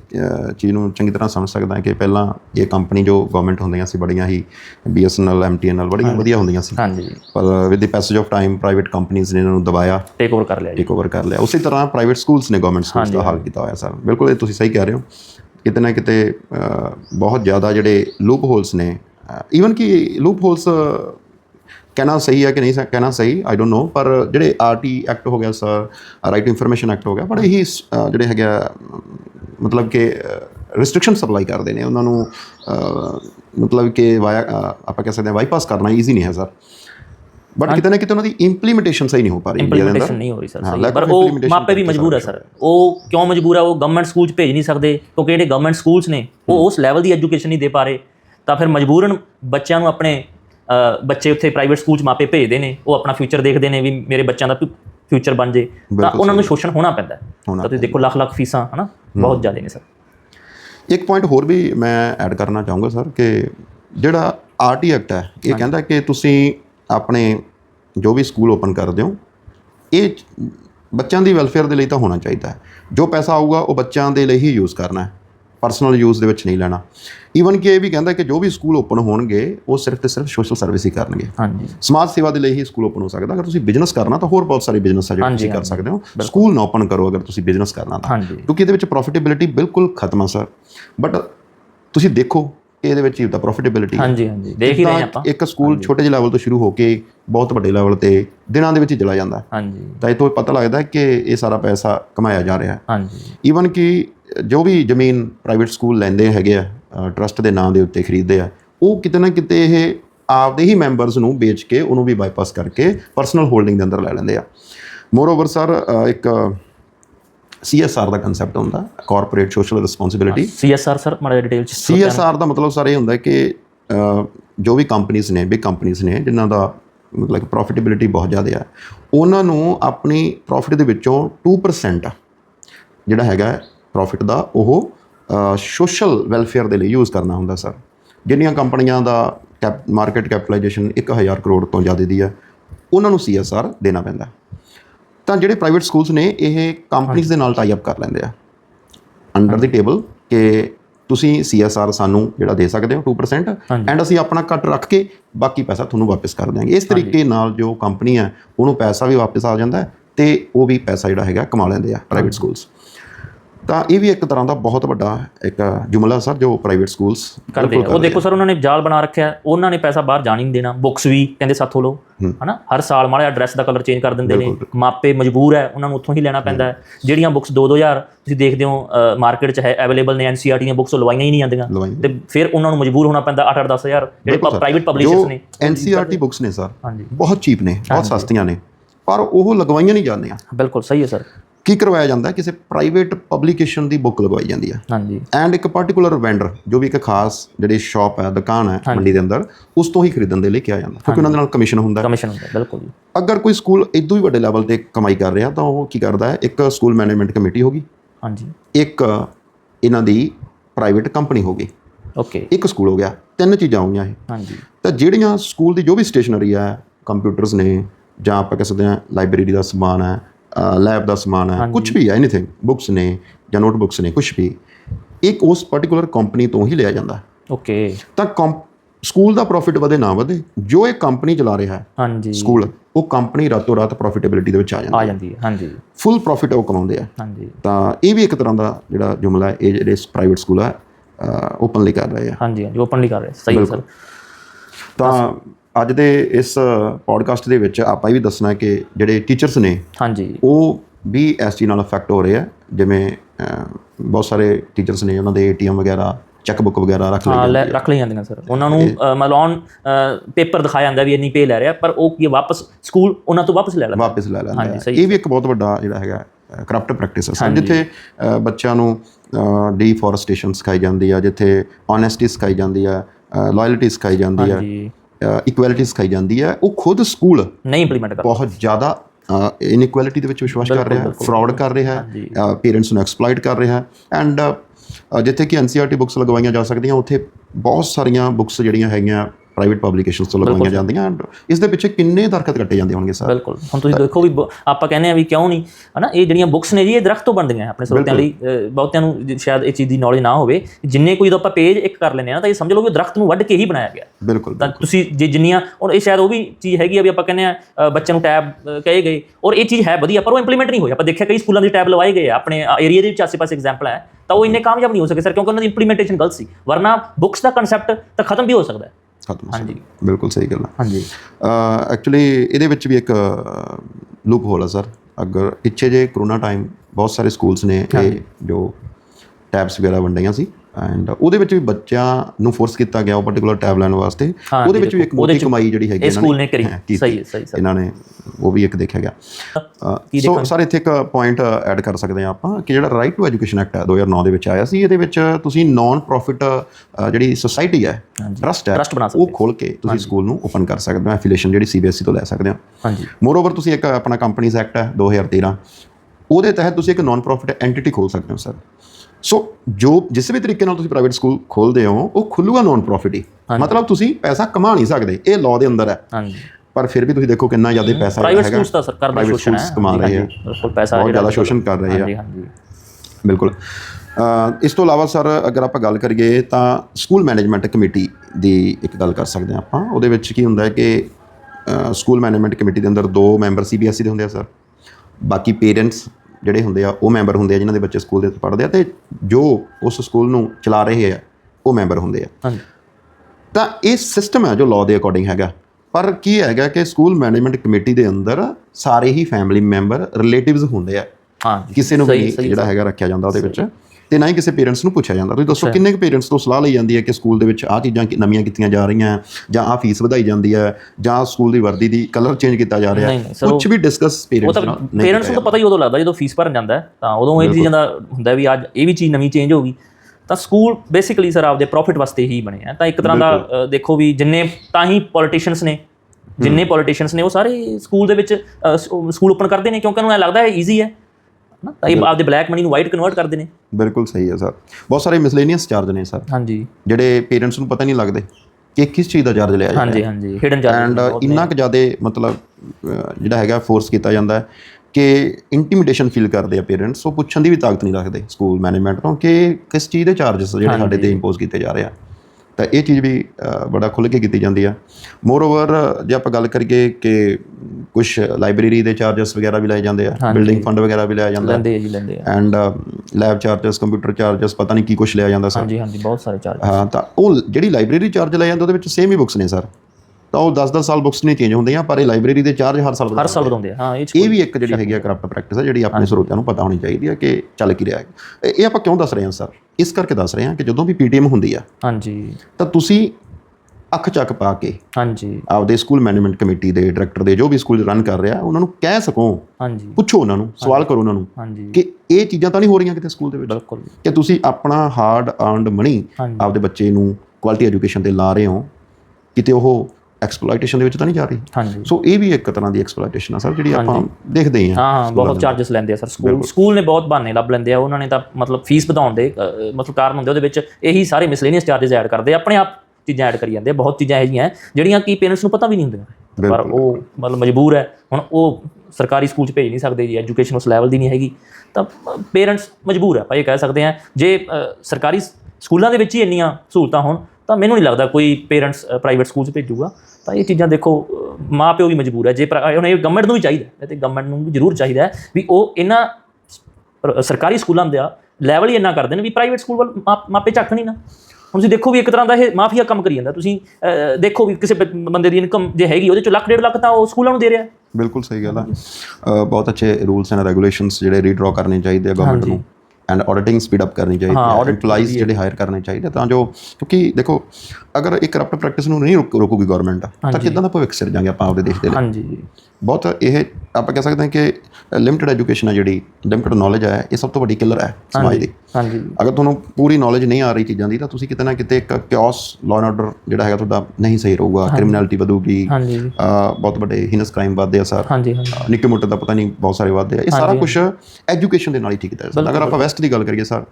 ਚੀਜ਼ ਨੂੰ ਚੰਗੀ ਤਰ੍ਹਾਂ ਸਮਝ ਸਕਦਾ ਕਿ ਪਹਿਲਾਂ ਇਹ ਕੰਪਨੀ ਜੋ ਗਵਰਨਮੈਂਟ ਹੁੰਦੀਆਂ ਸੀ ਬੜੀਆਂ ਹੀ BSNL MTNL ਬੜੀਆਂ ਵਧੀਆ ਹੁੰਦੀਆਂ ਸੀ। ਹਾਂਜੀ। ਪਰ with the passage of time private ਕੰਪਨੀਆਂ ਨੇ ਇਹਨਾਂ ਨੂੰ ਦਬਾਇਆ। ਟੇਕ ਓਵਰ ਕਰ ਲਿਆ ਟੇਕ ਓਵਰ ਕਰ ਲਿਆ। ਉਸੇ ਤਰ੍ਹਾਂ ਪ੍ਰਾਈਵੇਟ ਸਕੂਲਸ ਨੇ ਗਵਰਨਮੈਂਟ ਸਕੂਲਸ ਦਾ ਹਾਲ ਕੀਤਾ ਹੋਇਆ ਸਰ ਬਿਲਕੁਲ ਇਹ ਤੁਸੀਂ ਸਹੀ ਕਹਿ ਰਹੇ ਹੋ। ਕਿਤੇ ਨਾ ਕਿਤੇ ਬਹੁਤ ਜ਼ਿਆਦਾ ਜਿਹੜੇ ਲੂਪ ਹੋਲਸ ਨੇ ਈਵਨ ਕਿ ਲੂਪ ਹੋਲਸ ਕਹਿਣਾ ਸਹੀ ਹੈ ਕਿ ਨਹੀਂ ਕਹਿਣਾ ਸਹੀ ਆਈ ਡੋਨਟ ਨੋ ਪਰ ਜਿਹੜੇ ਆਰਟੀ ਐਕਟ ਹੋ ਗਿਆ ਸਰ ਰਾਈਟ ਇਨਫੋਰਮੇਸ਼ਨ ਐਕਟ ਹੋ ਗਿਆ ਬੜੇ ਹੀ ਜਿਹੜੇ ਹੈਗੇ ਮਤਲਬ ਕਿ ਰਿਸਟ੍ਰਿਕਸ਼ਨ ਸਪਲਾਈ ਕਰਦੇ ਨੇ। ਉਹਨਾਂ ਨੂੰ ਮਤਲਬ ਕਿ ਵਾਇਆ ਆਪਾਂ ਕਹਿ ਸਕਦੇ ਹਾਂ ਬਾਈਪਾਸ ਕਰਨਾ ਈਜ਼ੀ ਨਹੀਂ ਹੈ ਸਰ ਬਟ ਕਿਤੇ ਨਾ ਕਿਤੇ ਉਹਨਾਂ ਦੀ ਇੰਪਲੀਮੈਂਟੇਸ਼ਨ ਸਹੀ ਨਹੀਂ ਹੋ ਪਾ ਰਹੀ ਇੰਡੀਆ ਦੇ ਅੰਦਰ। ਇੰਪਲੀਮੈਂਟੇਸ਼ਨ ਨਹੀਂ ਹੋ ਰਹੀ ਸਰ ਸਹੀ ਪਰ ਉਹ ਮਾਪੇ ਵੀ ਮਜਬੂਰ ਹੈ ਸਰ ਉਹ ਕਿਉਂ ਮਜਬੂਰ ਹੈ ਉਹ ਗਵਰਨਮੈਂਟ ਸਕੂਲ ਚ ਭੇਜ ਨਹੀਂ ਸਕਦੇ ਕਿਉਂਕਿ ਜਿਹੜੇ ਗਵਰਨਮੈਂਟ ਸਕੂਲਸ ਨੇ ਉਹ ਉਸ ਲੈਵਲ ਦੀ ਐਜੂਕੇਸ਼ਨ ਨਹੀਂ ਦੇ ਪਾ ਰਹੇ। ਤਾਂ ਫਿਰ ਮਜਬੂਰਨ ਬੱਚਿਆਂ ਨੂੰ ਆਪਣੇ ਬੱਚੇ ਉੱਥੇ ਪ੍ਰਾਈਵੇਟ ਸਕੂਲ ਚ ਮਾਪੇ ਭੇਜਦੇ ਨੇ ਉਹ ਆਪਣਾ ਫਿਊਚਰ ਦੇਖਦੇ ਨੇ ਵੀ ਮੇਰੇ ਬੱਚਿਆਂ ਦਾ ਫਿਊਚਰ ਬਣ ਜੇ। ਤਾਂ ਉਹਨਾਂ ਨੂੰ ਸ਼ੋਸ਼ਣ ਹੋਣਾ ਪੈਂਦਾ ਤਾਂ ਤੁਸੀਂ ਦੇਖੋ ਲੱਖ ਲੱਖ ਫੀਸਾਂ ਹਨਾ ਬਹੁਤ ਜ਼ਿਆਦਾ ਨੇ ਸਰ। ਇੱਕ ਪੁਆਇੰਟ ਹੋਰ ਵੀ ਮੈਂ ਐਡ ਕਰਨਾ ਚਾਹੂੰਗਾ ਸਰ ਕਿ ਜਿਹੜਾ ਆਰਟੀ ਐਕਟ ਹੈ ਇਹ ਕਹਿੰਦਾ ਕਿ ਤੁਸੀਂ ਆਪਣੇ ਜੋ ਵੀ ਸਕੂਲ ਓਪਨ ਕਰਦੇ ਹੋ ਇਹ ਬੱਚਿਆਂ ਦੀ ਵੈਲਫੇਅਰ ਦੇ ਲਈ ਤਾਂ ਹੋਣਾ ਚਾਹੀਦਾ ਹੈ। ਜੋ ਪੈਸਾ ਆਊਗਾ ਉਹ ਬੱਚਿਆਂ ਦੇ ਲਈ ਹੀ ਯੂਜ਼ ਕਰਨਾ ਹੈ। ਪਰਸਨਲ ਯੂਜ਼ ਦੇ ਵਿੱਚ ਨਹੀਂ ਲੈਣਾ। ਈਵਨ ਕਿ ਇਹ ਵੀ ਕਹਿੰਦਾ ਕਿ ਜੋ ਵੀ ਸਕੂਲ ਓਪਨ ਹੋਣਗੇ ਉਹ ਸਿਰਫ ਤੇ ਸਿਰਫ ਸੋਸ਼ਲ ਸਰਵਿਸ ਹੀ ਕਰਨਗੇ। ਹਾਂਜੀ। ਸਮਾਜ ਸੇਵਾ ਦੇ ਲਈ ਹੀ ਸਕੂਲ ਓਪਨ ਹੋ ਸਕਦਾ। ਅਗਰ ਤੁਸੀਂ ਬਿਜ਼ਨਸ ਕਰਨਾ ਤਾਂ ਹੋਰ ਬਹੁਤ ਸਾਰੇ ਬਿਜ਼ਨਸ ਆ ਜਿਹੜੇ ਤੁਸੀਂ ਕਰ ਸਕਦੇ ਹੋ। ਸਕੂਲ ਨਾ ਓਪਨ ਕਰੋ ਅਗਰ ਤੁਸੀਂ ਬਿਜ਼ਨਸ ਕਰਨਾ ਤਾਂ। ਕਿਉਂਕਿ ਇਹਦੇ ਵਿੱਚ ਪ੍ਰੋਫਿਟੇਬਿਲਿਟੀ ਬਿਲਕੁਲ ਖਤਮ ਆ ਸਰ ਬਟ ਤੁਸੀਂ ਦੇਖੋ ਇਹਦੇ ਵਿੱਚ ਹੀ ਤਾਂ ਪ੍ਰੋਫਿਟੇਬਿਲਿਟੀ ਹਾਂਜੀ ਹਾਂਜੀ। ਦੇਖ ਹੀ ਰਹੇ ਆਪਾਂ। ਇੱਕ ਸਕੂਲ ਛੋਟੇ ਜਿਹੇ ਲੈਵਲ ਤੋਂ ਸ਼ੁਰੂ ਹੋ ਕੇ ਬਹੁਤ ਵੱਡੇ ਲੈਵਲ ਤੇ ਦਿਨਾਂ ਦੇ ਵਿੱਚ ਚਲਾ ਜਾਂਦਾ। ਹਾਂਜੀ। ਤਾਂ ਇਹ ਤੋਂ ਪਤਾ ਲੱਗਦਾ ਹੈ ਕਿ ਇਹ ਸਾਰਾ ਪੈਸਾ ਕਮਾਇਆ ਜਾ ਰਿਹਾ ਹੈ। ਹਾਂਜੀ। ਈਵਨ ਕਿ ਜੋ ਵੀ ਜ਼ਮੀਨ ਪ੍ਰਾਈਵੇਟ ਸਕੂਲ ਲੈਂਦੇ ਹੈਗੇ ਆ ਟਰਸਟ ਦੇ ਨਾਂ ਦੇ ਉੱਤੇ ਖਰੀਦਦੇ ਆ ਉਹ ਕਿਤੇ ਨਾ ਕਿਤੇ ਇਹ ਆਪਦੇ ਹੀ ਮੈਂਬਰਸ ਨੂੰ ਵੇਚ ਕੇ ਉਹਨੂੰ ਵੀ ਬਾਈਪਾਸ ਕਰਕੇ ਪਰਸਨਲ ਹੋਲਡਿੰਗ ਦੇ ਅੰਦਰ ਲੈ ਲੈਂਦੇ ਆ। ਮੋਰਓਵਰ ਸਰ ਇੱਕ ਸੀਐਸਆਰ ਦਾ ਕਨਸੈਪਟ ਹੁੰਦਾ corporate social responsibility CSR sir ਮਾੜਾ ਡਿਟੇਲ ਚ ਸੀਐਸਆਰ ਦਾ ਮਤਲਬ ਸਰ ਇਹ ਹੁੰਦਾ ਕਿ ਜੋ ਵੀ ਕੰਪਨੀਆਂ ਨੇ ਬਿਗ ਕੰਪਨੀਆਂ ਨੇ ਜਿਨ੍ਹਾਂ ਦਾ ਮਤਲਬ ਪ੍ਰੋਫਿਟੇਬਿਲਿਟੀ ਬਹੁਤ ਜ਼ਿਆਦਾ ਹੈ ਉਹਨਾਂ ਨੂੰ ਆਪਣੀ ਪ੍ਰੋਫਿਟ ਦੇ ਵਿੱਚੋਂ 2% ਜਿਹੜਾ ਹੈਗਾ ਪ੍ਰੋਫਿਟ ਦਾ ਉਹ ਸੋਸ਼ਲ ਵੈਲਫੇਅਰ ਦੇ ਲਈ ਯੂਜ਼ ਕਰਨਾ ਹੁੰਦਾ ਸਰ ਜਿੰਨੀਆਂ ਕੰਪਨੀਆਂ ਦਾ ਕੈਪ ਮਾਰਕੀਟ ਕੈਪੀਟਲਾਈਜੇਸ਼ਨ 1000 ਕਰੋੜ ਤੋਂ ਜ਼ਿਆਦਾ ਦੀ ਹੈ ਉਹਨਾਂ ਨੂੰ ਸੀਐਸਆਰ ਦੇਣਾ ਪੈਂਦਾ। ਤਾਂ ਜਿਹੜੇ ਪ੍ਰਾਈਵੇਟ ਸਕੂਲਸ ਨੇ ਇਹ ਕੰਪਨੀਆਂ ਦੇ ਨਾਲ ਟਾਈ ਅਪ ਕਰ ਲੈਂਦੇ ਆ। ਅੰਡਰ ਦੀ ਟੇਬਲ ਕਿ ਤੁਸੀਂ ਸੀਐਸਆਰ ਸਾਨੂੰ ਜਿਹੜਾ ਦੇ ਸਕਦੇ ਹੋ 2% ਐਂਡ ਅਸੀਂ ਆਪਣਾ ਕੱਟ ਰੱਖ ਕੇ ਬਾਕੀ ਪੈਸਾ ਤੁਹਾਨੂੰ ਵਾਪਸ ਕਰ ਦਿਆਂਗੇ। ਇਸ ਤਰੀਕੇ ਨਾਲ ਜੋ ਕੰਪਨੀ ਹੈ ਉਹਨੂੰ ਪੈਸਾ ਵੀ ਵਾਪਸ ਆ ਜਾਂਦਾ ਤੇ ਉਹ ਵੀ ਪੈਸਾ ਜਿਹੜਾ ਹੈਗਾ ਕਮਾ ਲੈਂਦੇ ਆ ਪ੍ਰਾਈਵੇਟ ਸਕੂਲਸ ਤਾਂ ਇਹ ਵੀ ਇੱਕ ਤਰ੍ਹਾਂ ਦਾ ਬਹੁਤ ਵੱਡਾ ਇੱਕ ਜੁਮਲਾ ਸਰ ਜੋ ਪ੍ਰਾਈਵੇਟ ਸਕੂਲਸ ਕਰਦੇ ਉਹ ਦੇਖੋ ਸਰ ਉਹਨਾਂ ਨੇ ਜਾਲ ਬਣਾ ਰੱਖਿਆ। ਉਹਨਾਂ ਨੇ ਪੈਸਾ ਬਾਹਰ ਜਾਣ ਹੀ ਨਹੀਂ ਦੇਣਾ। ਬੁੱਕਸ ਵੀ ਕਹਿੰਦੇ ਸਾਥੋਂ ਲਓ ਹਨਾ? ਹਰ ਸਾਲ ਮਾੜਾ ਐਡਰੈਸ ਦਾ ਕਲਰ ਚੇਂਜ ਕਰ ਦਿੰਦੇ ਨੇ। ਮਾਪੇ ਮਜਬੂਰ ਹੈ ਉਹਨਾਂ ਨੂੰ ਉੱਥੋਂ ਹੀ ਲੈਣਾ ਪੈਂਦਾ ਹੈ। ਜਿਹੜੀਆਂ ਬੁੱਕਸ 2-2000 ਤੁਸੀਂ ਦੇਖਦੇ ਹੋ ਮਾਰਕੀਟ 'ਚ ਹੈ ਅਵੇਲੇਬਲ ਨੇ ਐਨਸੀਆਰਟੀ ਦੀਆਂ ਬੁੱਕਸ ਲਵਾਈਆਂ ਹੀ ਨਹੀਂ ਜਾਂਦੀਆਂ। ਤੇ ਫਿਰ ਉਹਨਾਂ ਨੂੰ ਮਜਬੂਰ ਹੋਣਾ ਪੈਂਦਾ 8-8 10000 ਜਿਹੜੇ ਪ੍ਰਾਈਵੇਟ ਪਬਲਿਸ਼ਰਸ ਨੇ। ਐਨਸੀਆਰਟੀ ਬੁੱਕਸ ਨੇ ਸਰ ਹਾਂਜੀ। ਬਹੁਤ ਚੀਪ ਨੇ ਬਹੁਤ ਸਸਤੀਆਂ ਨੇ। ਪਰ ਉਹ ਲਗਵਾਈਆਂ ਨਹੀਂ ਜਾਂਦੀਆਂ। ਬਿਲਕੁਲ ਸਹੀ ਹੈ ਸਰ। ਕੀ ਕਰਵਾਇਆ ਜਾਂਦਾ ਹੈ? ਕਿਸੇ ਪ੍ਰਾਈਵੇਟ ਪਬਲੀਕੇਸ਼ਨ ਦੀ ਬੁੱਕ ਲਗਵਾਈ ਜਾਂਦੀ ਹੈ। ਹਾਂਜੀ। ਐਂਡ ਇੱਕ ਪਾਰਟਿਕੂਲਰ ਵੈਂਡਰ ਜੋ ਵੀ ਇੱਕ ਖਾਸ ਜਿਹੜੀ ਸ਼ਾਪ ਹੈ ਦੁਕਾਨ ਹੈ ਮੰਡੀ ਦੇ ਅੰਦਰ ਉਸ ਤੋਂ ਹੀ ਖਰੀਦਣ ਦੇ ਲਈ ਕਿਹਾ ਜਾਂਦਾ। ਕਿਉਂਕਿ ਉਹਨਾਂ ਦੇ ਨਾਲ ਕਮਿਸ਼ਨ ਹੁੰਦਾ ਹੈ। ਕਮਿਸ਼ਨ ਹੁੰਦਾ ਬਿਲਕੁਲ ਜੀ। ਅਗਰ ਕੋਈ ਸਕੂਲ ਇਦੋਂ ਵੀ ਵੱਡੇ ਲੈਵਲ ਤੇ ਕਮਾਈ ਕਰ ਰਿਹਾ ਤਾਂ ਉਹ ਕੀ ਕਰਦਾ ਹੈ? ਇੱਕ ਸਕੂਲ ਮੈਨੇਜਮੈਂਟ ਕਮੇਟੀ ਹੋਗੀ। ਹਾਂਜੀ। ਇੱਕ ਇਹਨਾਂ ਦੀ ਪ੍ਰਾਈਵੇਟ ਕੰਪਨੀ ਹੋਗੀ। ਓਕੇ ਇੱਕ ਸਕੂਲ ਹੋ ਗਿਆ। ਤਿੰਨ ਚੀਜ਼ਾਂ ਹੋਈਆਂ ਇਹ। ਹਾਂਜੀ। ਤਾਂ ਜਿਹੜੀਆਂ ਸਕੂਲ ਦੀ ਜੋ ਵੀ ਸਟੇਸ਼ਨਰੀ ਹੈ ਕੰਪਿਊਟਰਸ ਨੇ ਜਾਂ ਆਪਾਂ ਕਹਿ ਸਕਦੇ ਹਾਂ ਲਾਇਬ੍ਰੇਰੀ ਦਾ ਸਮਾਨ ਹੈ ਲੈਬ ਦਾ ਸਮਾਨ ਹੈ ਕੁਝ ਵੀ ਹੈ ਐਨੀਥਿੰਗ ਬੁੱਕਸ ਨੇ ਜਾਂ ਨੋਟਬੁੱਕਸ ਨੇ ਕੁਝ ਵੀ ਇੱਕ ਉਸ ਪਾਰਟਿਕੂਲਰ ਕੰਪਨੀ ਤੋਂ ਹੀ ਲਿਆ ਜਾਂਦਾ ਹੈ। ਓਕੇ ਤਾਂ ਸਕੂਲ ਦਾ ਪ੍ਰੋਫਿਟ ਵਧੇ ਨਾ ਵਧੇ ਜੋ ਇਹ ਕੰਪਨੀ ਚਲਾ ਰਿਹਾ ਹੈ ਹਾਂਜੀ। ਸਕੂਲ ਉਹ ਕੰਪਨੀ ਰਾਤੋਂ ਰਾਤ ਪ੍ਰੋਫਿਟੇਬਿਲਿਟੀ ਦੇ ਵਿੱਚ ਆ ਜਾਂਦੀ ਆ ਜਾਂਦੀ ਹੈ ਹਾਂਜੀ। ਫੁੱਲ ਪ੍ਰੋਫਿਟ ਉਹ ਕਮਾਉਂਦੇ ਆ। ਹਾਂਜੀ। ਤਾਂ ਇਹ ਵੀ ਇੱਕ ਤਰ੍ਹਾਂ ਦਾ ਜਿਹੜਾ ਜੁਮਲਾ ਹੈ ਇਹ ਜਿਹੜੇ ਪ੍ਰਾਈਵੇਟ ਸਕੂਲ ਹੈ ਓਪਨਲੀ ਕਰ ਰਹੇ ਆ। ਹਾਂਜੀ ਹਾਂਜੀ ਓਪਨਲੀ ਕਰ ਰਹੇ ਸਹੀ ਸਰ। ਤਾਂ ਅੱਜ ਦੇ ਇਸ ਪੋਡਕਾਸਟ ਦੇ ਵਿੱਚ ਆਪਾਂ ਇਹ ਵੀ ਦੱਸਣਾ ਕਿ ਜਿਹੜੇ ਟੀਚਰਸ ਨੇ ਹਾਂਜੀ। ਉਹ ਵੀ ਚੀਜ਼ ਨਾਲ ਅਫੈਕਟ ਹੋ ਰਹੇ ਆ। ਜਿਵੇਂ ਬਹੁਤ ਸਾਰੇ ਟੀਚਰਸ ਨੇ ਉਹਨਾਂ ਦੇ ਏਟੀਐਮ ਵਗੈਰਾ ਚੈੱਕਬੁੱਕ ਵਗੈਰਾ ਰੱਖ ਲਈ ਲੈ ਰੱਖ ਲਈ ਜਾਂਦੀਆਂ ਸਰ। ਉਹਨਾਂ ਨੂੰ ਮਤਲਬ ਔਨ ਪੇਪਰ ਦਿਖਾਇਆ ਜਾਂਦਾ ਵੀ ਇੰਨੀ ਪੇ ਲੈ ਰਿਹਾ ਪਰ ਉਹ ਕੀ ਵਾਪਸ ਸਕੂਲ ਉਹਨਾਂ ਤੋਂ ਵਾਪਸ ਲੈ ਲੈਂਦਾ ਵਾਪਸ ਲੈ ਲੈਂਦੇ ਇਹ ਵੀ ਇੱਕ ਬਹੁਤ ਵੱਡਾ ਜਿਹੜਾ ਹੈਗਾ ਕਰਪਟ ਪ੍ਰੈਕਟਿਸ ਹੈ ਜਿੱਥੇ ਬੱਚਿਆਂ ਨੂੰ ਡੀਫੋਰੈਸਟੇਸ਼ਨ ਸਿਖਾਈ ਜਾਂਦੀ ਆ ਜਿੱਥੇ ਓਨੈਸਟੀ ਸਿਖਾਈ ਜਾਂਦੀ ਆ ਲਾਇਲਟੀ ਸਿਖਾਈ ਜਾਂਦੀ ਆ। ਇਕੁਐਲਿਟੀ ਸਿਖਾਈ ਜਾਂਦੀ ਹੈ। ਉਹ ਖੁਦ ਸਕੂਲ ਨਹੀਂ ਇੰਪਲੀਮੈਂਟ ਕਰ ਬਹੁਤ ਜ਼ਿਆਦਾ ਇਨਇਕੁਐਲਿਟੀ ਦੇ ਵਿੱਚ ਵਿਸ਼ਵਾਸ ਕਰ ਰਿਹਾ ਹੈ ਫਰਾਡ ਕਰ ਰਿਹਾ ਹੈ ਪੇਰੈਂਟਸ ਨੂੰ ਐਕਸਪਲੋਇਟ ਕਰ ਰਿਹਾ ਹੈ। ਐਂਡ ਜਿੱਥੇ ਕਿ ਐਨਸੀਆਰਟੀ ਬੁੱਕਸ ਲਗਵਾਈਆਂ ਜਾ ਸਕਦੀਆਂ ਉੱਥੇ ਬਹੁਤ ਸਾਰੀਆਂ ਬੁੱਕਸ ਜਿਹੜੀਆਂ ਹੈਗੀਆਂ ਪ੍ਰਾਈਵੇਟ ਪਬਲੀਕੇਸ਼ਨਸ ਤੋਂ ਲਗਵਾਈਆਂ ਜਾਂਦੀਆਂ ਇਸ ਦੇ ਪਿੱਛੇ ਕਿੰਨੇ ਦਰਖਤ ਕੱਟੇ ਜਾਂਦੇ ਹੋਣਗੇ ਸਰ? ਬਿਲਕੁਲ। ਹੁਣ ਤੁਸੀਂ ਦੇਖੋ ਵੀ ਆਪਾਂ ਕਹਿੰਦੇ ਆ ਵੀ ਕਿਉਂ ਨਹੀਂ? ਹਨਾ ਇਹ ਜਿਹੜੀਆਂ ਬੁੱਕਸ ਨੇ ਜੀ ਇਹ ਦਰਖਤ ਤੋਂ ਬਣਦੀਆਂ ਆਪਣੇ ਸਰੋਤਿਆਂ ਲਈ। ਬਹੁਤਿਆਂ ਨੂੰ ਸ਼ਾਇਦ ਇਹ ਚੀਜ਼ ਦੀ ਨੌਲੇਜ ਨਾ ਹੋਵੇ। ਜਿੰਨੇ ਕੋਈ ਜਦੋਂ ਆਪਾਂ ਪੇਜ ਇੱਕ ਕਰ ਲੈਂਦੇ ਆ ਨਾ ਤਾਂ ਇਹ ਸਮਝ ਲਓ ਵੀ ਦਰਖਤ ਨੂੰ ਵੱਢ ਕੇ ਹੀ ਬਣਾਇਆ ਗਿਆ। ਬਿਲਕੁਲ ਤਾਂ ਤੁਸੀਂ ਜੇ ਜਿੰਨੀਆਂ ਔਰ ਇਹ ਸ਼ਾਇਦ ਉਹ ਵੀ ਚੀਜ਼ ਹੈਗੀ ਆ ਵੀ ਆਪਾਂ ਕਹਿੰਦੇ ਆ ਬੱਚਿਆਂ ਨੂੰ ਟੈਬ ਕਹੇ ਗਏ। ਔਰ ਇਹ ਚੀਜ਼ ਹੈ ਵਧੀਆ ਪਰ ਉਹ ਇੰਪਲੀਮੈਂਟ ਨਹੀਂ ਹੋਈ। ਆਪਾਂ ਦੇਖਿਆ ਕਈ ਸਕੂਲਾਂ ਦੇ ਟੈਬ ਲਵਾਏ ਗਏ ਆਪਣੇ ਏਰੀਆ ਦੇ ਵਿੱਚ ਆਸੇ-ਪਾਸੇ ਐਗਜ਼ਾਮਪਲ ਹੈ। ਤਾਂ ਉਹ ਇੰਨੇ ਕਾਮਯਾਬ ਨਹੀਂ ਹੋ ਸਕੇ। ਸਰ ਕਿਉਂਕਿ ਉਹਨਾਂ ਦੀ ਇੰਪਲੀਮੈਂਟੇਸ਼ਨ ਗਲਤ ਸੀ। ਵਰਨਾ ਬੁੱਕਸ ਦਾ ਕਨਸੈਪਟ ਤਾਂ ਖਤਮ ਵੀ ਹੋ ਸਕਦਾ ਹੈ। ਖਤਮ ਹਾਂਜੀ। ਬਿਲਕੁਲ ਸਹੀ ਗੱਲ ਹੈ ਹਾਂਜੀ। ਐਕਚੁਅਲੀ ਇਹਦੇ ਵਿੱਚ ਵੀ ਇੱਕ ਲੂਪ ਹੋਲ ਹੈ ਸਰ ਅਗਰ ਪਿੱਛੇ ਜੇ ਕਰੋਨਾ ਟਾਈਮ ਬਹੁਤ ਸਾਰੇ ਸਕੂਲਸ ਨੇ ਇਹ ਜੋ ਟੈਬਸ ਵਗੈਰਾ ਵੰਡੀਆਂ ਸੀ ਐਂਡ ਉਹਦੇ ਵਿੱਚ ਵੀ ਬੱਚਿਆਂ ਨੂੰ ਫੋਰਸ ਕੀਤਾ ਗਿਆ ਉਹ ਪਾਰਟਿਕੂਲਰ ਟੈਬ ਲੈਣ ਵਾਸਤੇ। ਉਹਦੇ ਵਿੱਚ ਵੀ ਇੱਕ ਮੋਟੀ ਕਮਾਈ ਜਿਹੜੀ ਹੈਗੀ ਇਹ ਸਕੂਲ ਨੇ ਕਰੀ। ਸਹੀ ਹੈ ਸਹੀ ਸਹੀ ਇਹਨਾਂ ਨੇ ਉਹ ਵੀ ਇੱਕ ਦੇਖਿਆ ਗਿਆ। ਸੋ ਸਰ ਇੱਥੇ ਇੱਕ ਪੁਆਇੰਟ ਐਡ ਕਰ ਸਕਦੇ ਹਾਂ ਆਪਾਂ ਕਿ ਜਿਹੜਾ ਰਾਈਟ ਟੂ ਐਜੂਕੇਸ਼ਨ ਐਕਟ ਹੈ 2009 ਦੇ ਵਿੱਚ ਆਇਆ ਸੀ ਇਹਦੇ ਵਿੱਚ ਤੁਸੀਂ ਨਾਨ ਪ੍ਰੋਫਿਟ ਜਿਹੜੀ ਸੁਸਾਇਟੀ ਹੈ ਟਰਸਟ ਹੈ ਉਹ ਖੋਲ ਕੇ ਤੁਸੀਂ ਸਕੂਲ ਨੂੰ ਓਪਨ ਕਰ ਸਕਦੇ ਹੋ। ਐਫੀਲੀਏਸ਼ਨ ਜਿਹੜੀ ਸੀਬੀਐਸਈ ਤੋਂ ਲੈ ਸਕਦੇ ਹੋ। ਹਾਂਜੀ। ਮੋਰਓਵਰ ਤੁਸੀਂ ਇੱਕ ਆਪਣਾ ਕੰਪਨੀਜ਼ ਐਕਟ ਹੈ 2013 ਉਹਦੇ ਤਹਿਤ ਤੁਸੀਂ ਇੱਕ ਨਾਨ ਪ੍ਰੋਫਿਟ ਐਂਟੀਟੀ ਖੋਲ ਸਕਦੇ ਹੋ ਸਰ ਸੋ ਜੋ ਜਿਸ ਵੀ ਤਰੀਕੇ ਨਾਲ ਤੁਸੀਂ ਪ੍ਰਾਈਵੇਟ ਸਕੂਲ ਖੋਲਦੇ ਹੋ ਉਹ ਖੁੱਲੂਗਾ ਨਾਨ ਪ੍ਰੋਫਿਟ ਹੀ ਮਤਲਬ ਤੁਸੀਂ ਪੈਸਾ ਕਮਾ ਨਹੀਂ ਸਕਦੇ ਇਹ ਲਾਅ ਦੇ ਅੰਦਰ ਹੈ। ਹਾਂਜੀ। ਪਰ ਫਿਰ ਵੀ ਤੁਸੀਂ ਦੇਖੋ ਕਿੰਨਾ ਜ਼ਿਆਦਾ ਪੈਸਾ ਪ੍ਰਾਈਵੇਟ ਸਕੂਲਸ ਦਾ ਸਰਕਾਰ ਦਾ ਸ਼ੋਸ਼ਣ ਹੈ। ਕਮਾ ਰਹੇ ਆ ਬਿਲਕੁਲ ਪੈਸਾ ਬਹੁਤ ਜ਼ਿਆਦਾ ਸ਼ੋਸ਼ਣ ਕਰ ਰਹੇ ਆ ਹਾਂਜੀ ਹਾਂਜੀ। ਬਿਲਕੁਲ। ਇਸ ਤੋਂ ਇਲਾਵਾ ਸਰ ਅਗਰ ਆਪਾਂ ਗੱਲ ਕਰੀਏ ਤਾਂ ਸਕੂਲ ਮੈਨੇਜਮੈਂਟ ਕਮੇਟੀ ਦੀ ਇੱਕ ਗੱਲ ਕਰ ਸਕਦੇ ਹਾਂ ਆਪਾਂ। ਉਹਦੇ ਵਿੱਚ ਕੀ ਹੁੰਦਾ ਹੈ ਕਿ ਸਕੂਲ ਮੈਨੇਜਮੈਂਟ ਕਮੇਟੀ ਦੇ ਅੰਦਰ ਦੋ ਮੈਂਬਰ ਸੀਬੀਐਸਈ ਦੇ ਹੁੰਦੇ ਆ ਸਰ ਬਾਕੀ ਪੇਰੈਂਟਸ ਜਿਹੜੇ ਹੁੰਦੇ ਆ ਉਹ ਮੈਂਬਰ ਹੁੰਦੇ ਆ ਜਿਨ੍ਹਾਂ ਦੇ ਬੱਚੇ ਸਕੂਲ ਦੇ ਵਿੱਚ ਪੜ੍ਹਦੇ ਆ ਤੇ ਜੋ ਉਸ ਸਕੂਲ ਨੂੰ ਚਲਾ ਰਹੇ ਆ ਉਹ ਮੈਂਬਰ ਹੁੰਦੇ ਆ। ਹਾਂਜੀ। ਤਾਂ ਇਹ ਸਿਸਟਮ ਹੈ ਜੋ ਲਾਅ ਦੇ ਅਕੋਰਡਿੰਗ ਹੈਗਾ। ਪਰ ਕੀ ਹੈਗਾ ਕਿ ਸਕੂਲ ਮੈਨੇਜਮੈਂਟ ਕਮੇਟੀ ਦੇ ਅੰਦਰ ਸਾਰੇ ਹੀ ਫੈਮਿਲੀ ਮੈਂਬਰ ਰਿਲੇਟਿਵਸ ਹੁੰਦੇ ਆ। ਹਾਂਜੀ। ਕਿਸੇ ਨੂੰ ਵੀ ਜਿਹੜਾ ਹੈਗਾ ਰੱਖਿਆ ਜਾਂਦਾ ਉਹਦੇ ਵਿੱਚ। ਤੇ ਨਾ ਹੀ ਕਿਸੇ ਪੇਰੈਂਟਸ ਨੂੰ ਪੁੱਛਿਆ ਜਾਂਦਾ। ਤੁਸੀਂ ਦੱਸੋ ਕਿੰਨੇ ਕੁ ਪੇਰੈਂਟਸ ਤੋਂ ਸਲਾਹ ਲਈ ਜਾਂਦੀ ਹੈ ਕਿ ਸਕੂਲ ਦੇ ਵਿੱਚ ਆਹ ਚੀਜ਼ਾਂ ਕੀ- ਨਵੀਆਂ ਕੀਤੀਆਂ ਜਾ ਰਹੀਆਂ ਜਾਂ ਆਹ ਫੀਸ ਵਧਾਈ ਜਾਂਦੀ ਹੈ ਜਾਂ ਸਕੂਲ ਦੀ ਵਰਦੀ ਦੀ ਕਲਰ ਚੇਂਜ ਕੀਤਾ ਜਾ ਰਿਹਾ ਹੈ? ਕੁਝ ਵੀ ਡਿਸਕਸ ਪੇਰੈਂਟਸ ਨਾਲ ਨਹੀਂ ਪੇਰੈਂਟਸ ਨੂੰ ਤਾਂ ਪਤਾ ਹੀ ਉਦੋਂ ਲੱਗਦਾ ਜਦੋਂ ਫੀਸ ਭਰਨ ਜਾਂਦਾ ਤਾਂ ਉਦੋਂ ਇਹ ਚੀਜ਼ਾਂ ਦਾ ਹੁੰਦਾ ਵੀ ਅੱਜ ਇਹ ਵੀ ਚੀਜ਼ ਨਵੀਂ ਚੇਂਜ ਹੋ ਗਈ। ਤਾਂ ਸਕੂਲ ਬੇਸਿਕਲੀ ਸਰ ਆਪਦੇ ਪ੍ਰੋਫਿਟ ਵਾਸਤੇ ਹੀ ਬਣੇ ਆ ਤਾਂ ਇੱਕ ਤਰ੍ਹਾਂ ਦਾ ਦੇਖੋ ਵੀ ਜਿੰਨੇ ਤਾਂ ਹੀ ਪੋਲੀਟੀਸ਼ੀਅਨਸ ਨੇ ਜਿੰਨੇ ਪੋਲੀਟੀਸ਼ੀਅਨਸ ਨੇ ਉਹ ਸਾਰੇ ਸਕੂਲ ਦੇ ਵਿੱਚ ਸਕੂਲ ਓਪਨ ਕਰਦੇ ਨੇ ਕਿਉਂਕਿ ਉਹਨਾਂ ਨੂੰ ਇਹ ਲੱਗਦਾ ਹੈ ਈਜ਼ੀ ਹੈ। ਨਾ ਤਾਂ ਇਹ ਆਪਦੇ ਬਲੈਕ ਮਨੀ ਨੂੰ ਵਾਈਟ ਕਨਵਰਟ ਕਰਦੇ ਨੇ। ਬਿਲਕੁਲ ਸਹੀ ਹੈ ਸਰ। ਬਹੁਤ ਸਾਰੇ ਮਿਸਲੇਨੀਅਸ ਚਾਰਜ ਨੇ ਸਰ। ਹਾਂਜੀ। ਜਿਹੜੇ ਪੇਰੈਂਟਸ ਨੂੰ ਪਤਾ ਨਹੀਂ ਲੱਗਦੇ ਕਿ ਕਿਸ ਚੀਜ਼ ਦਾ ਚਾਰਜ ਲਿਆ ਜਾ ਰਿਹਾ ਹਾਂਜੀ ਹਾਂਜੀ। ਹਿਡਨ ਚਾਰਜ ਐਂਡ ਇੰਨਾ ਕੁ ਜ਼ਿਆਦਾ ਮਤਲਬ ਜਿਹੜਾ ਹੈਗਾ ਫੋਰਸ ਕੀਤਾ ਜਾਂਦਾ ਹੈ ਕਿ ਇੰਟੀਮੀਡੇਸ਼ਨ ਫੀਲ ਕਰਦੇ ਆ ਪੇਰੈਂਟਸ ਉਹ ਪੁੱਛਣ ਦੀ ਵੀ ਤਾਕਤ ਨਹੀਂ ਰੱਖਦੇ ਸਕੂਲ ਮੈਨੇਜਮੈਂਟ ਤੋਂ ਕਿ ਕਿਸ ਚੀਜ਼ ਦੇ ਚਾਰजेस ਜਿਹੜੇ ਸਾਡੇ ਤੇ ਇੰਪੋਜ਼ ਕੀਤੇ ਜਾ ਰਹੇ ਆ। ਤਾਂ ਇਹ ਚੀਜ਼ ਵੀ ਬੜਾ ਖੁੱਲ੍ਹ ਕੇ ਕੀਤੀ ਜਾਂਦੀ ਆ। ਮੋਰ ਓਵਰ ਜੇ ਆਪਾਂ ਗੱਲ ਕਰੀਏ ਕਿ ਕੁਝ ਲਾਇਬ੍ਰੇਰੀ ਦੇ ਚਾਰजेस ਵਗੈਰਾ ਵੀ ਲਏ ਜਾਂਦੇ ਆ ਬਿਲਡਿੰਗ ਫੰਡ ਵਗੈਰਾ ਵੀ ਲਿਆ ਜਾਂਦਾ। ਲੈਂਦੇ ਜੀ ਲੈਂਦੇ ਆ। And lab charges computer charges ਪਤਾ ਨਹੀਂ ਕੀ ਕੁਝ ਲਿਆ ਜਾਂਦਾ ਸਰ। ਹਾਂਜੀ ਹਾਂਜੀ ਬਹੁਤ ਸਾਰੇ ਚਾਰजेस ਹਾਂ ਤਾਂ ਉਹ ਜਿਹੜੀ ਲਾਇਬ੍ਰੇਰੀ ਚਾਰਜ ਲਿਆ ਜਾਂਦਾ ਉਹਦੇ ਵਿੱਚ ਸੇਮ ਹੀ ਬੁੱਕਸ ਨੇ ਸਰ। ਤਾਂ ਉਹ 10-10 ਸਾਲ ਬੁੱਕਸ ਨਹੀਂ ਚੇਂਜ ਹੁੰਦੀਆਂ ਪਰ ਇਹ ਲਾਇਬ੍ਰੇਰੀ ਦੇ ਚਾਰਜ ਹਰ ਸਾਲ ਹਰ ਸਾਲ ਵਧਾਉਂਦੇ ਆ। ਹਾਂ ਇਹ ਇਹ ਵੀ ਇੱਕ ਜਿਹੜੀ ਹੈਗੀ ਆ ਕਰਪਟ ਪ੍ਰੈਕਟਿਸ ਹੈ ਜਿਹੜੀ ਆਪਣੇ ਸਰੋਤਿਆਂ ਨੂੰ ਪਤਾ ਹੋਣੀ ਚਾਹੀਦੀ ਹੈ ਕਿ ਚੱਲ ਕੀ ਰਿਹਾ ਹੈ। ਇਹ- ਆਪਾਂ ਕਿਉਂ ਦੱਸ ਰਹੇ ਹਾਂ ਸਰ? ਇਸ ਕਰਕੇ ਦੱਸ ਰਹੇ ਹਾਂ ਕਿ ਜਦੋਂ ਵੀ ਪੀਟੀਐਮ ਹੁੰਦੀ ਆ ਹਾਂਜੀ। ਤਾਂ ਤੁਸੀਂ ਅੱਖ ਚੱਕ ਪਾ ਕੇ ਹਾਂਜੀ। ਆਪਦੇ ਸਕੂਲ ਮੈਨੇਜਮੈਂਟ ਕਮੇਟੀ ਦੇ ਡਾਇਰੈਕਟਰ ਦੇ ਜੋ ਵੀ ਸਕੂਲ ਰਨ ਕਰ ਰਿਹਾ ਉਹਨਾਂ ਨੂੰ ਕਹਿ ਸਕੋ। ਹਾਂਜੀ। ਪੁੱਛੋ ਉਹਨਾਂ ਨੂੰ ਸਵਾਲ ਕਰੋ ਉਹਨਾਂ ਨੂੰ ਹਾਂਜੀ। ਕਿ ਇਹ ਚੀਜ਼ਾਂ ਤਾਂ ਨਹੀਂ ਹੋ ਰਹੀਆਂ ਕਿਤੇ ਸਕੂਲ ਦੇ ਵਿੱਚ? ਬਿਲਕੁਲ ਕਿ ਤੁਸੀਂ ਆਪਣਾ ਹਾਰਡ ਅਰਨਡ ਮਨੀ ਹਾਂਜੀ। ਆਪਦੇ ਬੱਚੇ ਨੂੰ ਕੁਆਲਿਟੀ ਐਜੂਕੇਸ਼ਨ ਤੇ ਲਾ ਰਹੇ ਹੋ ਕਿਤੇ ਉਹ ਐਕਸਪਲੋਇਟੇਸ਼ਨ ਦੇ ਵਿੱਚ ਤਾਂ ਨਹੀਂ ਜਾ ਰਹੀ। ਹਾਂਜੀ। ਸੋ ਇਹ ਵੀ ਇੱਕ ਤਰ੍ਹਾਂ ਦੀ ਐਕਸਪਲੋਇਟੇਸ਼ਨ ਆ ਸਰ ਜਿਹੜੀ ਆਪਾਂ ਦੇਖਦੇ ਹਾਂ ਹਾਂ ਬਹੁਤ ਚਾਰजेस ਲੈਂਦੇ ਆ ਸਰ। ਸਕੂਲ ਸਕੂਲ ਨੇ ਬਹੁਤ ਬਹਾਨੇ ਲੱਭ ਲੈਂਦੇ ਆ। ਉਹਨਾਂ ਨੇ ਤਾਂ ਮਤਲਬ ਫੀਸ ਵਧਾਉਣ ਦੇ ਮਤਲਬ ਕਾਰਨ ਹੁੰਦੇ ਉਹਦੇ ਵਿੱਚ ਇਹੀ ਸਾਰੇ ਮਿਸਲੇਨੀਅਸ ਚਾਰजेस ਐਡ ਕਰਦੇ ਆਪਣੇ ਆਪ ਚੀਜ਼ਾਂ ਐਡ ਕਰੀ ਜਾਂਦੇ ਆ। ਬਹੁਤ ਚੀਜ਼ਾਂ ਇਹੋ ਜਿਹੜੀਆਂ ਕਿ ਪੇਰੈਂਟਸ ਨੂੰ ਪਤਾ ਵੀ ਨਹੀਂ ਹੁੰਦੀਆਂ। ਪਰ ਉਹ ਮਤਲਬ ਮਜਬੂਰ ਹੈ। ਹੁਣ ਉਹ ਸਰਕਾਰੀ ਸਕੂਲ ਚ ਭੇਜ ਨਹੀਂ ਸਕਦੇ ਜੀ। ਐਜੂਕੇਸ਼ਨ ਉਸ ਲੈਵਲ ਦੀ ਨਹੀਂ ਹੈਗੀ। ਤਾਂ ਪੇਰੈਂਟਸ ਮਜਬੂਰ ਹੈ। ਭਾਈ ਕਹਿ ਸਕਦੇ ਆ ਜੇ ਸਰਕਾਰੀ ਸਕੂਲਾਂ ਦੇ ਵਿੱਚ ਹੀ ਇੰਨੀਆਂ ਸਹੂਲਤਾਂ ਹੋਣ ਤਾਂ ਮੈਨੂੰ ਨਹੀਂ ਲੱਗਦਾ ਕੋਈ ਪੇਰੈਂਟਸ ਪ੍ਰਾਈਵੇਟ ਸਕੂਲ 'ਚ ਭੇਜੂਗਾ। ਤਾਂ ਇਹ ਚੀਜ਼ਾਂ ਦੇਖੋ ਅ, ਮਾਂ ਪਿਓ ਵੀ ਮਜਬੂਰ ਹੈ। ਜੇ ਹੁਣ ਇਹ ਗਵਰਨਮੈਂਟ ਨੂੰ ਵੀ ਚਾਹੀਦਾ ਹੈ। ਤੇ ਗਵਰਨਮੈਂਟ ਨੂੰ ਵੀ ਜ਼ਰੂਰ ਚਾਹੀਦਾ ਹੈ ਵੀ ਉਹ ਇਹਨਾਂ ਸਰਕਾਰੀ ਸਕੂਲਾਂ ਦਾ ਲੈਵਲ ਹੀ ਇੰਨਾ ਕਰਦੇ ਨੇ ਵੀ ਪ੍ਰਾਈਵੇਟ ਸਕੂਲ ਵੱਲ ਮਾਪੇ ਝੱਕਣ ਹੀ ਨਾ। ਹੁਣ ਤੁਸੀਂ ਦੇਖੋ ਵੀ ਇੱਕ ਤਰ੍ਹਾਂ ਦਾ ਇਹ ਮਾਫੀਆ ਕੰਮ ਕਰੀ ਜਾਂਦਾ। ਤੁਸੀਂ ਦੇਖੋ ਵੀ ਕਿਸੇ ਬੰਦੇ ਦੀ ਇਨਕਮ ਜੇ ਹੈਗੀ ਉਹਦੇ ਚੋਂ ਲੱਖ ਡੇਢ ਲੱਖ ਤਾਂ ਉਹ ਸਕੂਲਾਂ ਨੂੰ ਦੇ ਰਿਹਾ। ਬਿਲਕੁਲ ਸਹੀ ਗੱਲ ਆ। ਬਹੁਤ ਅੱਛੇ ਰੂਲਸ ਐਂਡ ਰੈਗੂਲੇਸ਼ਨਸ ਜਿਹੜੇ ਰੀਡਰਾ ਕਰਨੇ ਚਾਹੀਦੇ ਆ ਗਵਰਨਮੈਂਟ ਨੂੰ। ਐਂਡ ਆਡਿਟਿੰਗ ਸਪੀਡ ਅਪ ਕਰਨੀ ਚਾਹੀਦੀ ਹੈ EMPLOYEES ਜਿਹੜੇ ਹਾਇਰ ਕਰਨੇ ਚਾਹੀਦੇ ਤਾਂ ਜੋ ਕਿਉਂਕਿ ਦੇਖੋ ਅਗਰ ਇਹ ਕਰਪਟ ਪ੍ਰੈਕਟਿਸ ਨੂੰ ਨਹੀਂ ਰੋਕ- ਰੋਕੂਗੀ ਗਵਰਨਮੈਂਟ ਤਾਂ ਕਿੱਦਾਂ ਦਾ ਭਵਿੱਖ ਸਿਰ ਜਾਗੇ ਆਪਾਂ ਆਪਦੇ ਦੇਸ਼ ਦੇ ਲਈ? ਹਾਂਜੀ ਬਹੁਤ ਇਹ ਆਪਾਂ ਕਹਿ ਸਕਦੇ ਹਾਂ ਕਿ ਲਿਮਟਿਡ ਐਜੂਕੇਸ਼ਨ ਹੈ ਜਿਹੜੀ ਲਿਮਟਿਡ ਨੌਲੇਜ ਹੈ ਇਹ ਸਭ ਤੋਂ ਵੱਡੀ ਕਿਲਰ ਹੈ ਸਮਾਜ ਦੀ। ਹਾਂਜੀ। ਅਗਰ ਤੁਹਾਨੂੰ ਪੂਰੀ ਨੌਲੇਜ ਨਹੀਂ ਆ ਰਹੀ ਚੀਜ਼ਾਂ ਦੀ ਤਾਂ ਤੁਸੀਂ ਕਿਤੇ ਨਾ ਕਿਤੇ ਇੱਕ ਕਿਓਸ ਲਾਅ ਐਂਡ ਆਰਡਰ ਜਿਹੜਾ ਹੈਗਾ ਤੁਹਾਡਾ ਨਹੀਂ ਸਹੀ ਰਹੂਗਾ ਕ੍ਰਿਮੀਨੈਲਿਟੀ ਵਧੂਗੀ ਹਾਂਜੀ। ਬਹੁਤ ਵੱਡੇ ਹੀਨਸ ਕ੍ਰਾਈਮ ਵੱਧਦੇ ਆ ਸਰ। ਹਾਂਜੀ ਹਾਂਜੀ। ਨਿੱਕੇ ਮੋਟੇ ਤਾਂ ਪਤਾ ਨਹੀਂ ਬਹੁਤ ਸਾਰੇ ਵੱਧਦੇ ਆ ਇਹ ਸਾਰਾ ਕੁਝ ਐਜੂਕੇਸ਼ਨ ਦੇ ਨਾਲ ਹੀ ਠੀਕ ਜਾਂਦਾ ਅਗਰ ਆਪਾਂ ਵੈਸਟ ਦੀ ਗੱਲ ਕਰੀਏ ਸਰ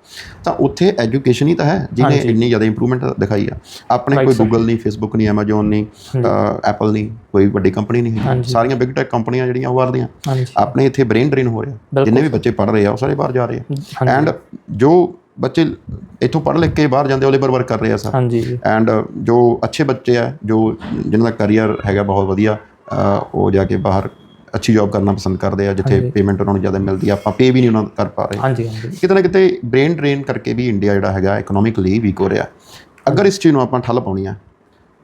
ਤਾਂ ਉੱਥੇ ਐਜੂਕੇਸ਼ਨ ਹੀ ਤਾਂ ਹੈ ਜਿਹਨੇ ਇੰਨੀ ਜ਼ਿਆਦਾ ਇੰਪਰੂਵਮੈਂਟ ਦਿਖਾਈ ਆ। ਆਪਣੇ ਕੋਈ ਗੂਗਲ ਨਹੀਂ ਫੇਸਬੁੱਕ ਨਹੀਂ ਐਮਾਜ਼ੋਨ ਨਹੀਂ ਐਪਲ ਨਹੀਂ ਕੋਈ ਵੱਡੀ ਕੰਪਨੀ ਨਹੀਂ ਹੈ ਸਾਰੀਆਂ ਬਿਗ ਟੈਕ ਕੰਪਨੀਆਂ ਜਿਹੜੀਆਂ ਉਹ ਦੀਆਂ। ਹਾਂਜੀ। ਆਪਣੇ ਇੱਥੇ ਬ੍ਰੇਨ ਡਰੇਨ ਹੋ ਰਿਹਾ। ਜਿੰਨੇ ਵੀ ਬੱਚੇ ਪੜ੍ਹ ਰਹੇ ਆ ਉਹ ਸਾਰੇ ਬਾਹਰ ਜਾ ਰਹੇ ਆ। ਐਂਡ ਜੋ ਬੱਚੇ ਇੱਥੋਂ ਪੜ੍ਹ ਲਿਖ ਕੇ ਬਾਹਰ ਜਾਂਦੇ ਉਹ ਲੇਬਰ ਵਰਕ ਕਰ ਰਹੇ ਆ ਸਰ। ਹਾਂਜੀ। ਐਂਡ ਜੋ ਅੱਛੇ ਬੱਚੇ ਆ ਜੋ ਜਿਨ੍ਹਾਂ ਦਾ ਕੈਰੀਅਰ ਹੈਗਾ ਬਹੁਤ ਵਧੀਆ ਉਹ ਜਾ ਕੇ ਬਾਹਰ ਅੱਛੀ ਜੌਬ ਕਰਨਾ ਪਸੰਦ ਕਰਦੇ ਆ ਜਿੱਥੇ ਪੇਮੈਂਟ ਉਹਨਾਂ ਨੂੰ ਜ਼ਿਆਦਾ ਮਿਲਦੀ ਆ ਆਪਾਂ ਪੇ ਵੀ ਨਹੀਂ ਉਹਨਾਂ ਨੂੰ ਕਰ ਪਾ ਰਹੇ। ਹਾਂਜੀ ਹਾਂਜੀ। ਕਿਤੇ ਨਾ ਕਿਤੇ ਬ੍ਰੇਨ ਡਰੇਨ ਕਰਕੇ ਵੀ ਇੰਡੀਆ ਜਿਹੜਾ ਹੈਗਾ ਇਕਨੋਮਿਕਲੀ ਵੀਕ ਹੋ ਰਿਹਾ। ਅਗਰ ਇਸ ਚੀਜ਼ ਨੂੰ ਆਪਾਂ ਠੱਲ ਪਾਉਣੀ ਆ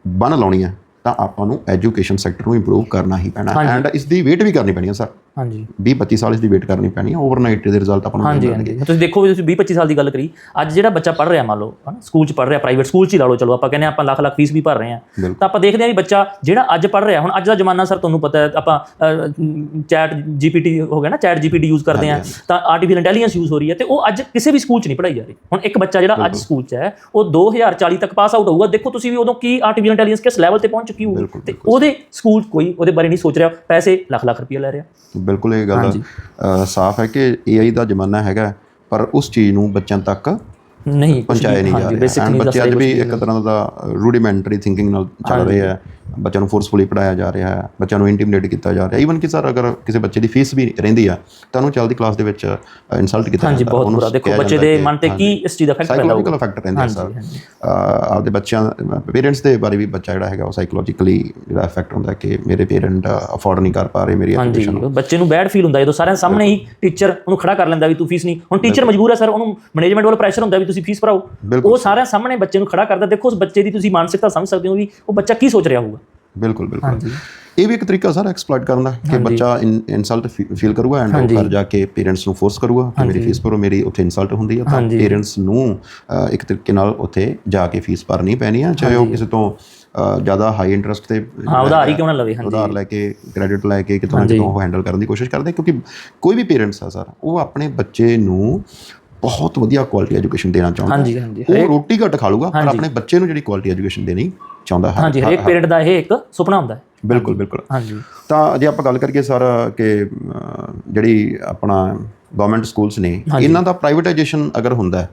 ਬੰਨ ਲਾਉਣੀ ਆ ਤਾਂ ਆਪਾਂ ਨੂੰ ਐਜੂਕੇਸ਼ਨ ਸੈਕਟਰ ਨੂੰ ਇੰਪਰੂਵ ਕਰਨਾ ਹੀ ਪੈਣਾ। ਐਂਡ ਇਸ ਦੀ ਵੇਟ ਵੀ ਕਰਨੀ ਪੈਣੀ ਆ ਸਰ ਹਾਂਜੀ। 20 25 ਸਾਲ ਇਸ ਦੀ ਵੇਟ ਕਰਨੀ ਪੈਣੀ ਆ ਓਵਰਨਾਈਟ ਦੇ ਰਿਜ਼ਲਟ ਆਪਾਂ ਨੂੰ ਹਾਂਜੀ ਹਾਂਜੀ। ਤੁਸੀਂ ਦੇਖੋ ਵੀ ਤੁਸੀਂ 20 25 ਸਾਲ ਦੀ ਗੱਲ ਕਰੀ ਅੱਜ ਜਿਹੜਾ ਬੱਚਾ ਪੜ੍ਹ ਰਿਹਾ ਮੰਨ ਲਓ ਹਨਾ ਸਕੂਲ 'ਚ ਪੜ੍ਹ ਰਿਹਾ ਪ੍ਰਾਈਵੇਟ ਸਕੂਲ 'ਚ ਹੀ ਲਾ ਲਓ ਚਲੋ ਆਪਾਂ ਕਹਿੰਦੇ ਹਾਂ ਆਪਾਂ ਲੱਖ ਲੱਖ ਫੀਸ ਵੀ ਭਰ ਰਹੇ ਹਾਂ। ਬਿਲਕੁਲ। ਤਾਂ ਆਪਾਂ ਦੇਖਦੇ ਹਾਂ ਵੀ ਬੱਚਾ ਜਿਹੜਾ ਅੱਜ ਪੜ੍ਹ ਰਿਹਾ ਹੁਣ ਅੱਜ ਦਾ ਜ਼ਮਾਨਾ ਸਰ ਤੁਹਾਨੂੰ ਪਤਾ ਹੈ ਆਪਾਂ ਚੈਟ ਜੀਪੀਟੀ ਹੋ ਗਿਆ ਨਾ ਚੈਟ ਜੀਪੀਟੀ ਯੂਜ਼ ਕਰਦੇ ਹਾਂ ਤਾਂ ਆਰਟੀਫੀਸ਼ੀਅਲ ਇੰਟੈਲੀਜੈਂਸ ਯੂਜ਼ ਹੋ ਰਹੀ ਹੈ ਤੇ ਉਹ ਅੱਜ ਕਿਸੇ ਵੀ ਸਕੂਲ 'ਚ ਨਹੀਂ ਪੜ੍ਹਾਈ ਜਾ ਰਹੀ। ਹੁਣ ਇੱਕ ਬੱਚਾ ਜਿਹੜਾ ਅੱਜ ਸਕੂਲ 'ਚ ਹੈ ਉਹ 2040 ਤੱਕ ਪਾਸ ਆਊਟ ਹੋਊਗਾ। ਦੇਖੋ ਤੁਸੀਂ ਵੀ ਉਦੋਂ ਕੀ ਆਰਟੀਫੀਸ਼ੀਅਲ ਇੰਟੈਲੀਜੈਂਸ ਕਿਸ ਲੈਵਲ ਤੇ ਪਹੁੰਚ ਚੁੱਕੀ ਹੋਊਗੀ। ਤੇ ਉਹਦੇ ਸਕੂਲ ਕੋਈ ਉਹਦੇ ਬਾਰੇ ਨਹੀਂ ਸੋਚ ਰਿਹਾ ਪੈਸੇ ਲੱਖ ਲੱਖ ਰੁਪਏ ਲੈ ਰਿਹਾ। ਬਿਲਕੁਲ ਇਹ ਗੱਲ ਸਾਫ਼ ਹੈ ਕਿ AI ਦਾ ਜ਼ਮਾਨਾ ਹੈਗਾ ਪਰ ਉਸ ਚੀਜ਼ ਨੂੰ ਬੱਚਿਆਂ ਤੱਕ ਨਹੀਂ ਪਹੁੰਚਾਇਆ ਨਹੀਂ ਜਾ ਰਿਹਾ। ਬੇਸਿਕ ਐਂਡ ਨਹੀਂ ਬੱਚੇ ਅੱਜ ਵੀ ਇੱਕ ਤਰ੍ਹਾਂ ਦਾ ਰੂਡੀਮੈਂਟਰੀ ਥਿੰਕਿੰਗ ਨਾਲ ਚੱਲ ਰਹੇ ਆ ਬੱਚਿਆਂ ਨੂੰ ਫੋਰਸਫੁਲੀ ਪੜਾਇਆ ਜਾ ਰਿਹਾ ਹੈ ਬੱਚਿਆਂ ਨੂੰ ਇੰਟੀਮੀਡੇਟ ਕੀਤਾ ਜਾ ਰਿਹਾ ਈਵਨ ਕਿ ਸਰ ਅਗਰ ਕਿਸੇ ਬੱਚੇ ਦੀ ਫੀਸ ਵੀ ਰਹਿੰਦੀ ਆ ਤਾਂ ਉਹਨੂੰ ਚੱਲਦੀ ਕਲਾਸ ਦੇ ਵਿੱਚ ਇਨਸਲਟ ਕੀਤਾ ਹਾਂਜੀ ਜਾਂਦਾ ਬਹੁਤ ਬੁਰਾ। ਦੇਖੋ ਬੱਚੇ ਦੇ ਮਨ ਤੇ ਕੀ ਇਸ ਚੀਜ਼ ਦਾ ਇਫੈਕਟ ਪੈਂਦਾ ਹੋਊਗਾ? ਇਫੈਕਟ ਰਹਿੰਦੇ ਆ ਸਰ ਆਪਦੇ ਬੱਚਿਆਂ ਪੇਰੈਂਟਸ ਦੇ ਬਾਰੇ ਵੀ ਬੱਚਾ ਜਿਹੜਾ ਹੈਗਾ ਉਹ ਸਾਈਕੋਲੋਜੀਕਲੀ ਜਿਹੜਾ ਇਫੈਕਟ ਹੁੰਦਾ ਕਿ ਮੇਰੇ ਪੇਰੈਂਟ ਅਫੋਰਡ ਨਹੀਂ ਕਰ ਪਾ ਰਹੇ ਮੇਰੀ ਹਾਂਜੀ ਐਜੂਕੇਸ਼ਨ ਬੱਚੇ ਨੂੰ ਬੈਡ ਫੀਲ ਹੁੰਦਾ ਜਦੋਂ ਸਾਰਿਆਂ ਸਾਹਮਣੇ ਹੀ ਟੀਚਰ ਉਹਨੂੰ ਖੜਾ ਕਰ ਲੈਂਦਾ ਵੀ ਤੂੰ ਫੀਸ ਨਹੀਂ। ਹੁਣ ਟੀਚਰ ਮਜਬੂਰ ਹੈ ਸਰ ਉਹਨੂੰ ਮੈਨੇਜਮੈਂਟ ਵੱਲੋਂ ਪ੍ਰੈਸ਼ਰ ਹੁੰਦਾ ਵੀ ਤੁਸੀਂ ਫੀਸ ਭਰਾਓ। ਉਹ ਸਾਰਿਆਂ ਸਾਹਮਣੇ ਬੱਚੇ ਨੂੰ ਖੜਾ ਕਰਦਾ ਦੇਖੋ ਉਸ ਬੱਚੇ ਦੀ ਤੁਸੀਂ ਮਾਨਸਿਕਤਾ ਸਮਝ ਸਕਦੇ ਹੋ ਵੀ ਉਹ ਬੱਚਾ ਕੀ ਸੋਚ ਰਿਹਾ ਹੋਊਗਾ। ਬਿਲਕੁਲ ਬਿਲਕੁਲ। ਇਹ ਵੀ ਇੱਕ ਤਰੀਕਾ ਸਰ ਐਕਸਪਲੋਇਟ ਕਰਨ ਦਾ ਕਿ ਬੱਚਾ ਇਨਸਲਟ ਫੀਲ ਕਰੂਗਾ ਐਂਡ ਉਹ ਘਰ ਜਾ ਕੇ ਪੇਰੈਂਟਸ ਨੂੰ ਫੋਰਸ ਕਰੂਗਾ ਕਿ ਮੇਰੀ ਫੀਸ ਭਰੋ ਮੇਰੀ ਉੱਥੇ ਇਨਸਲਟ ਹੁੰਦੀ ਹੈ ਤਾਂ ਪੇਰੈਂਟਸ ਨੂੰ ਇੱਕ ਤਰੀਕੇ ਨਾਲ ਉੱਥੇ ਜਾ ਕੇ ਫੀਸ ਭਰਨੀ ਪੈਣੀ ਆ ਚਾਹੇ ਉਹ ਕਿਸੇ ਤੋਂ ਜ਼ਿਆਦਾ ਹਾਈ ਇੰਟਰਸਟ ਤੇ ਹਾਂ ਉਧਾਰ ਹੀ ਕਿਉਂ ਨਾ ਲਵੇ ਹਾਂਜੀ। ਉਧਾਰ ਲੈ ਕੇ ਕ੍ਰੈਡਿਟ ਲੈ ਕੇ ਕਿਤੋਂ ਨਾ ਕਿਤੋਂ ਉਹ ਹੈਂਡਲ ਕਰਨ ਦੀ ਕੋਸ਼ਿਸ਼ ਕਰਦੇ ਕਿਉਂਕਿ ਕੋਈ ਵੀ ਪੇਰੈਂਟਸ ਆ ਸਰ ਉਹ ਆਪਣੇ ਬੱਚੇ ਨੂੰ ਬਹੁਤ ਵਧੀਆ ਕੁਆਲਿਟੀ ਐਜੂਕੇਸ਼ਨ ਦੇਣਾ ਚਾਹੁੰਦਾ। ਹਾਂਜੀ ਹਾਂਜੀ। ਉਹ ਰੋਟੀ ਘੱਟ ਖਾ ਲੂਗਾ ਪਰ ਆਪਣੇ ਬੱਚੇ ਨੂੰ ਜਿਹੜੀ ਕੁਆਲਿਟੀ ਐਜੂਕੇਸ਼ਨ ਦੇਣੀ ਚਾਹੁੰਦਾ ਹੈ। ਹਾਂਜੀ ਹਰੇਕ ਪੇਰੈਂਟ ਦਾ ਇਹ ਇੱਕ ਸੁਪਨਾ ਹੁੰਦਾ ਹੈ। ਬਿਲਕੁਲ ਬਿਲਕੁਲ। ਹਾਂਜੀ। ਤਾਂ ਜੇ ਆਪਾਂ ਗੱਲ ਕਰੀਏ ਸਰ ਕਿ ਜਿਹੜੀ ਆਪਣਾ ਗਵਰਨਮੈਂਟ ਸਕੂਲਸ ਨੇ ਇਹਨਾਂ ਦਾ ਪ੍ਰਾਈਵੇਟਾਈਜੇਸ਼ਨ ਅਗਰ ਹੁੰਦਾ ਹੈ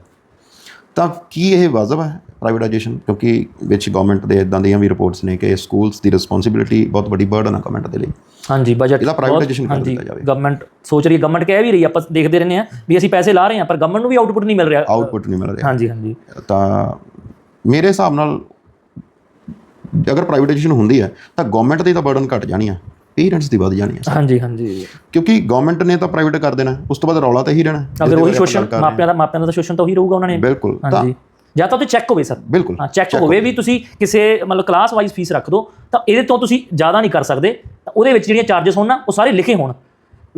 ਤਾਂ ਕੀ ਇਹ ਵਾਜਬ ਹੈ ਪ੍ਰਾਈਵੇਟਾਈਜੇਸ਼ਨ ਕਿਉਂਕਿ ਵਿੱਚ ਗਵਰਨਮੈਂਟ ਦੇ ਇਦਾਂ ਦੀਆਂ ਵੀ ਰਿਪੋਰਟਸ ਨੇ ਕਿ ਸਕੂਲਸ ਦੀ ਰਿਸਪੌਂਸਿਬਿਲਿਟੀ ਬਹੁਤ ਵੱਡੀ ਬਰਡਨ ਹੈ ਗਵਰਨਮੈਂਟ ਦੇ ਲਈ। ਹਾਂਜੀ ਬਜਟ ਇਹਦਾ ਪ੍ਰਾਈਵੇਟਾਈਜੇਸ਼ਨ ਕਰ ਦਿੱਤਾ ਜਾਵੇ। ਗਵਰਨਮੈਂਟ ਸੋਚ ਰਹੀ ਹੈ ਗਵਰਨਮੈਂਟ ਕਹਿ ਵੀ ਰਹੀ ਹੈ ਆਪਾਂ ਦੇਖਦੇ ਰਹਿੰਦੇ ਆ ਵੀ ਅਸੀਂ ਪੈਸੇ ਲਾ ਰਹੇ ਹਾਂ ਪਰ ਗਵਰਨਮੈਂਟ ਨੂੰ ਵੀ ਆਊਟਪੁੱਟ ਨਹੀਂ ਮਿਲ ਰਿਹਾ। ਆਊਟਪੁੱਟ ਨਹੀਂ ਮਿਲ ਰਿਹਾ। ਹਾਂਜੀ ਹਾਂਜੀ। ਤਾਂ ਮੇਰੇ ਹਿਸਾਬ ਨਾਲ ਜੇ ਅਗਰ ਪ੍ਰਾਈਵੇਟਾਈਜੇਸ਼ਨ ਹੁੰਦੀ ਹੈ ਤਾਂ ਗਵਰਨਮੈਂਟ ਦੀ ਤਾਂ ਬਰਡਨ ਘਟ ਜਾਣੀ ਆ। ਪੇਰੈਂਟਸ ਦੀ ਵੱਧ ਜਾਣੀ ਆ। ਹਾਂਜੀ ਹਾਂਜੀ। ਕਿਉਂਕਿ ਗਵਰਨਮੈਂਟ ਨੇ ਤਾਂ ਪ੍ਰਾਈਵੇਟ ਕਰ ਦੇਣਾ ਉਸ ਤੋਂ ਬਾਅਦ ਰੌਲਾ ਤਾਂ ਹੀ ਰਹਿਣਾ। ਅਗਰ ਉਹੀ ਸ਼ੋਸ਼ਣ ਮਾਪਿਆਂ ਦਾ ਮਾਪਿਆਂ ਦਾ ਸ਼ੋਸ਼ਣ ਤਾਂ ਉਹੀ ਰਹੂਗਾ ਉਹਨਾਂ ਨੇ। ਬਿਲਕੁਲ ਹਾਂਜੀ। ਜਾਂ ਤਾਂ ਤੇ ਚੈੱਕ ਹੋਵੇ ਸਰ। ਬਿਲਕੁਲ ਹਾਂ ਚੈੱਕ ਹੋਵੇ ਵੀ ਤੁਸੀਂ ਕਿਸੇ ਮਤਲਬ ਕਲਾਸ ਵਾਈਜ਼ ਫੀਸ ਰੱਖ ਦਿਓ ਤਾਂ ਇਹਦੇ ਤੋਂ ਤੁਸੀਂ ਜ਼ਿਆਦਾ ਨਹੀਂ ਕਰ ਸਕਦੇ। ਉਹਦੇ ਵਿੱਚ ਜਿਹੜੀਆਂ ਚਾਰजेस ਹੋਣ ਨਾ ਉਹ ਸਾਰੇ ਲਿਖੇ ਹੋਣ।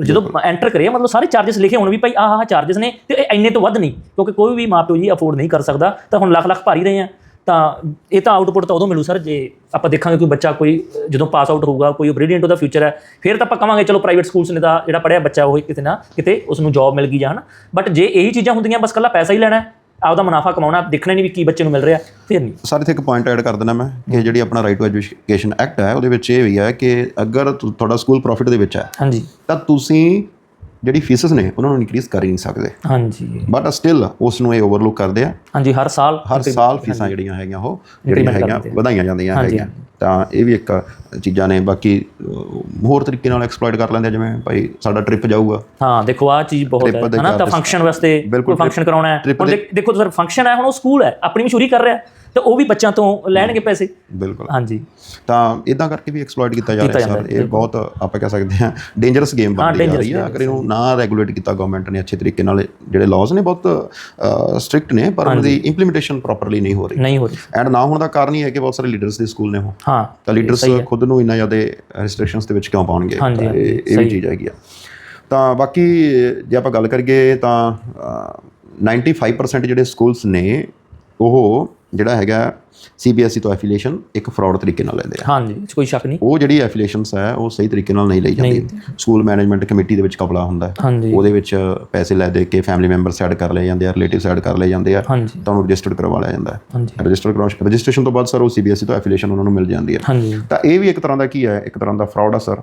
ਜਦੋਂ ਐਂਟਰ ਕਰੇ ਮਤਲਬ ਸਾਰੇ ਚਾਰजेस ਲਿਖੇ ਹੋਣ ਵੀ ਭਾਈ ਆਹ ਆਹ ਚਾਰजेस ਨੇ ਤੇ ਇੰਨੇ ਤੋਂ ਵੱਧ ਨਹੀਂ। ਕਿਉਂਕਿ ਕੋਈ ਵੀ ਮਾਪਿਓ ਜੀ ਅਫੋਰਡ ਨਹੀਂ ਕਰ ਸਕਦਾ ਤਾਂ ਹੁਣ ਲੱਖ ਲੱਖ ਭਾਰੀ ਰਹੇ ਆ। ਤਾਂ ਇਹ ਤਾਂ ਆਊਟਪੁੱਟ ਤਾਂ ਉਦੋਂ ਮਿਲੂ ਸਰ ਜੇ ਆਪਾਂ ਦੇਖਾਂਗੇ ਕੋਈ ਬੱਚਾ ਕੋਈ ਜਦੋਂ ਪਾਸ ਆਊਟ ਹੋਊਗਾ ਕੋਈ ਬ੍ਰਿਲੀਅੰਟ ਉਹਦਾ ਫਿਊਚਰ ਹੈ ਫਿਰ ਤਾਂ ਆਪਾਂ ਕਵਾਂਗੇ ਚਲੋ ਪ੍ਰਾਈਵੇਟ ਸਕੂਲਸ ਨੇ ਤਾਂ ਜਿਹੜਾ ਪੜਿਆ ਬੱਚਾ ਉਹ ਕਿਤੇ ਨਾ ਕਿਤੇ ਉਸ ਨੂੰ ਜੌਬ ਮਿਲ ਗਈ ਜਾਂ ਹਨਾ। ਬਟ ਜੇ ਇਹੀ ਚੀਜ਼ਾਂ ਹੁੰਦੀਆਂ ਬਸ ਕੱਲਾ ਪੈਸਾ ਹੀ ਲੈਣਾ ਆਪਦਾ ਮੁਨਾਫਾ ਕਮਾਉਣਾ ਦੇਖਣਾ ਨਹੀਂ ਵੀ ਕੀ ਬੱਚੇ ਨੂੰ ਮਿਲ ਰਿਹਾ ਫਿਰ ਨਹੀਂ। ਸਾਰੇ ਇੱਥੇ ਇੱਕ ਪੁਆਇੰਟ ਐਡ ਕਰ ਦੇਣਾ ਮੈਂ ਕਿ ਜਿਹੜੀ ਆਪਣਾ ਰਾਈਟ ਟੂ ਐਜੂਕੇਸ਼ਨ ਐਕਟ ਹੈ ਉਹਦੇ ਵਿੱਚ ਇਹ ਵੀ ਹੈ ਕਿ ਅਗਰ ਤੁਹਾਡਾ ਸਕੂਲ ਪ੍ਰੋਫਿਟ ਦੇ ਵਿੱਚ ਹੈ ਹਾਂਜੀ। ਤਾਂ ਤੁਸੀਂ ਜਿਹੜੀ ਫੀਸਸ ਨੇ ਉਹਨਾਂ ਨੂੰ ਇਨਕਰੀਜ਼ ਕਰ ਹੀ ਨਹੀਂ ਸਕਦੇ। ਹਾਂਜੀ। ਬਟ ਸਟਿਲ ਉਸ ਨੂੰ ਇਹ ਓਵਰਲੁੱਕ ਕਰਦੇ ਆ। ਹਾਂਜੀ ਹਰ ਸਾਲ ਹਰ ਸਾਲ ਫੀਸਾਂ ਜਿਹੜੀਆਂ ਹੈਗੀਆਂ ਉਹ ਜਿਹੜੀਆਂ ਹੈਗੀਆਂ ਵਧਾਈਆਂ ਜਾਂਦੀਆਂ ਹੈਗੀਆਂ। ਤਾਂ ਇਹ ਵੀ ਇੱਕ ਚੀਜ਼ਾਂ ਨੇ ਬਾਕੀ ਹੋਰ ਤਰੀਕੇ ਨਾਲ ਐਕਸਪਲੋਇਟ ਕਰ ਲੈਂਦੇ ਜਿਵੇਂ ਭਾਈ ਸਾਡਾ ਟ੍ਰਿਪ ਜਾਊਗਾ। ਹਾਂ ਦੇਖੋ ਆ ਚੀਜ਼ ਬਹੁਤ ਹੈ ਹਨਾ? ਤਾਂ ਫੰਕਸ਼ਨ ਵਾਸਤੇ ਕੋਈ ਫੰਕਸ਼ਨ ਕਰਾਉਣਾ ਹੈ। ਹੁਣ ਦੇਖ- ਸਰ ਫੰਕਸ਼ਨ ਹੈ ਹੁਣ ਉਹ ਸਕੂਲ ਹੈ ਆਪਣੀ ਮਸ਼ਹੂਰੀ ਕਰ ਰਿਹਾ ਤੇ ਉਹ ਵੀ ਬੱਚਿਆਂ ਤੋਂ ਲੈਣਗੇ ਪੈਸੇ। ਬਿਲਕੁਲ। ਹਾਂਜੀ। ਤਾਂ ਇਦਾਂ ਕਰਕੇ ਵੀ ਐਕਸਪਲੋਇਟ ਕੀਤਾ ਜਾ ਰਿਹਾ ਸਰ। ਇਹ ਬਹੁਤ ਆਪਾਂ ਕਹਿ ਸਕਦੇ ਹਾਂ ਡੇਂਜਰਸ ਗੇਮ ਬਣਦੀ ਜਾ ਰਹੀ ਹੈ ਅਗਰ ਇਹਨੂੰ ਨਾ ਰੈਗੂਲੇਟ ਕੀਤਾ ਗਵਰਨਮੈਂਟ ਨੇ ਅੱਛੇ ਤਰੀਕੇ ਨਾਲ ਜਿਹੜੇ ਲਾਜ਼ ਨੇ ਬਹੁਤ ਸਟ੍ਰਿਕਟ ਨੇ ਪਰ ਉਹਨਾਂ ਦੀ ਇੰਪਲੀਮੈਂਟੇਸ਼ਨ ਪ੍ਰੋਪਰਲੀ ਨਹੀਂ ਹੋ ਰਹੀ। ਨਹੀਂ ਹੋ ਰਹੀ। ਐਂਡ ਨਾ ਹੋਣ ਦਾ ਕਾਰਨ ਹੀ ਹੈ ਕਿ ਬਹੁਤ ਸਾਰੇ ਲੀਡਰਸ ਦੇ ਸਕੂਲ ਨੇ ਉਹ। ਹਾਂ ਤਾਂ ਲੀਡਰਸ ਖੁਦ ਨੂੰ ਇੰਨਾ ਜ਼ਿਆਦਾ ਰਿਸਟ੍ਰਿਕਸ਼ਨਸ ਦੇ ਵਿੱਚ ਕਿਉਂ ਪਾਉਣਗੇ? ਹਾਂਜੀ, ਇਹ ਇਹ ਵੀ ਚੀਜ਼ ਹੈਗੀ ਆ। ਤਾਂ ਬਾਕੀ ਜੇ ਆਪਾਂ ਗੱਲ ਕਰੀਏ ਤਾਂ ਅਹ, 95% ਜਿਹੜੇ ਸਕੂਲਸ ਨੇ ਉਹ ਜਿਹੜਾ ਹੈਗਾ ਸੀਬੀਐਸਈ ਤੋਂ ਐਫੀਲੀਏਸ਼ਨ ਇੱਕ ਫਰਾਡ ਤਰੀਕੇ ਨਾਲ ਲੈਂਦੇ ਆ। ਹਾਂਜੀ ਕੋਈ ਸ਼ੱਕ ਨਹੀਂ। ਉਹ ਜਿਹੜੀ ਐਫੀਲੀਏਸ਼ਨਸ ਹੈ ਉਹ ਸਹੀ ਤਰੀਕੇ ਨਾਲ ਨਹੀਂ ਲਈ ਜਾਂਦੀ। ਸਕੂਲ ਮੈਨੇਜਮੈਂਟ ਕਮੇਟੀ ਦੇ ਵਿੱਚ ਕਪਲਾ ਹੁੰਦਾ ਉਹਦੇ ਵਿੱਚ ਪੈਸੇ ਲੈ ਦੇ ਕੇ ਫੈਮਿਲੀ ਮੈਂਬਰ ਐਡ ਕਰ ਲਏ ਜਾਂਦੇ ਆ ਰਿਲੇਟਿਵਸ ਐਡ ਕਰ ਲਏ ਜਾਂਦੇ ਆ। ਹਾਂਜੀ। ਤਾਂ ਉਹਨੂੰ ਰਜਿਸਟਰਡ ਕਰਵਾ ਲਿਆ ਜਾਂਦਾ ਹੈ। ਰਜਿਸਟਰ ਕਰਾਉਣ ਰਜਿਸਟ੍ਰੇਸ਼ਨ ਤੋਂ ਬਾਅਦ ਸਰ ਉਹ ਸੀਬੀਐਸਈ ਤੋਂ ਐਫੀਲੀਏਸ਼ਨ ਉਹਨਾਂ ਨੂੰ ਮਿਲ ਜਾਂਦੀ ਹੈ। ਤਾਂ ਇਹ ਵੀ ਇੱਕ ਤਰ੍ਹਾਂ ਦਾ ਕੀ ਹੈ? ਇੱਕ ਤਰ੍ਹਾਂ ਦਾ ਫਰਾਡ ਆ ਸਰ।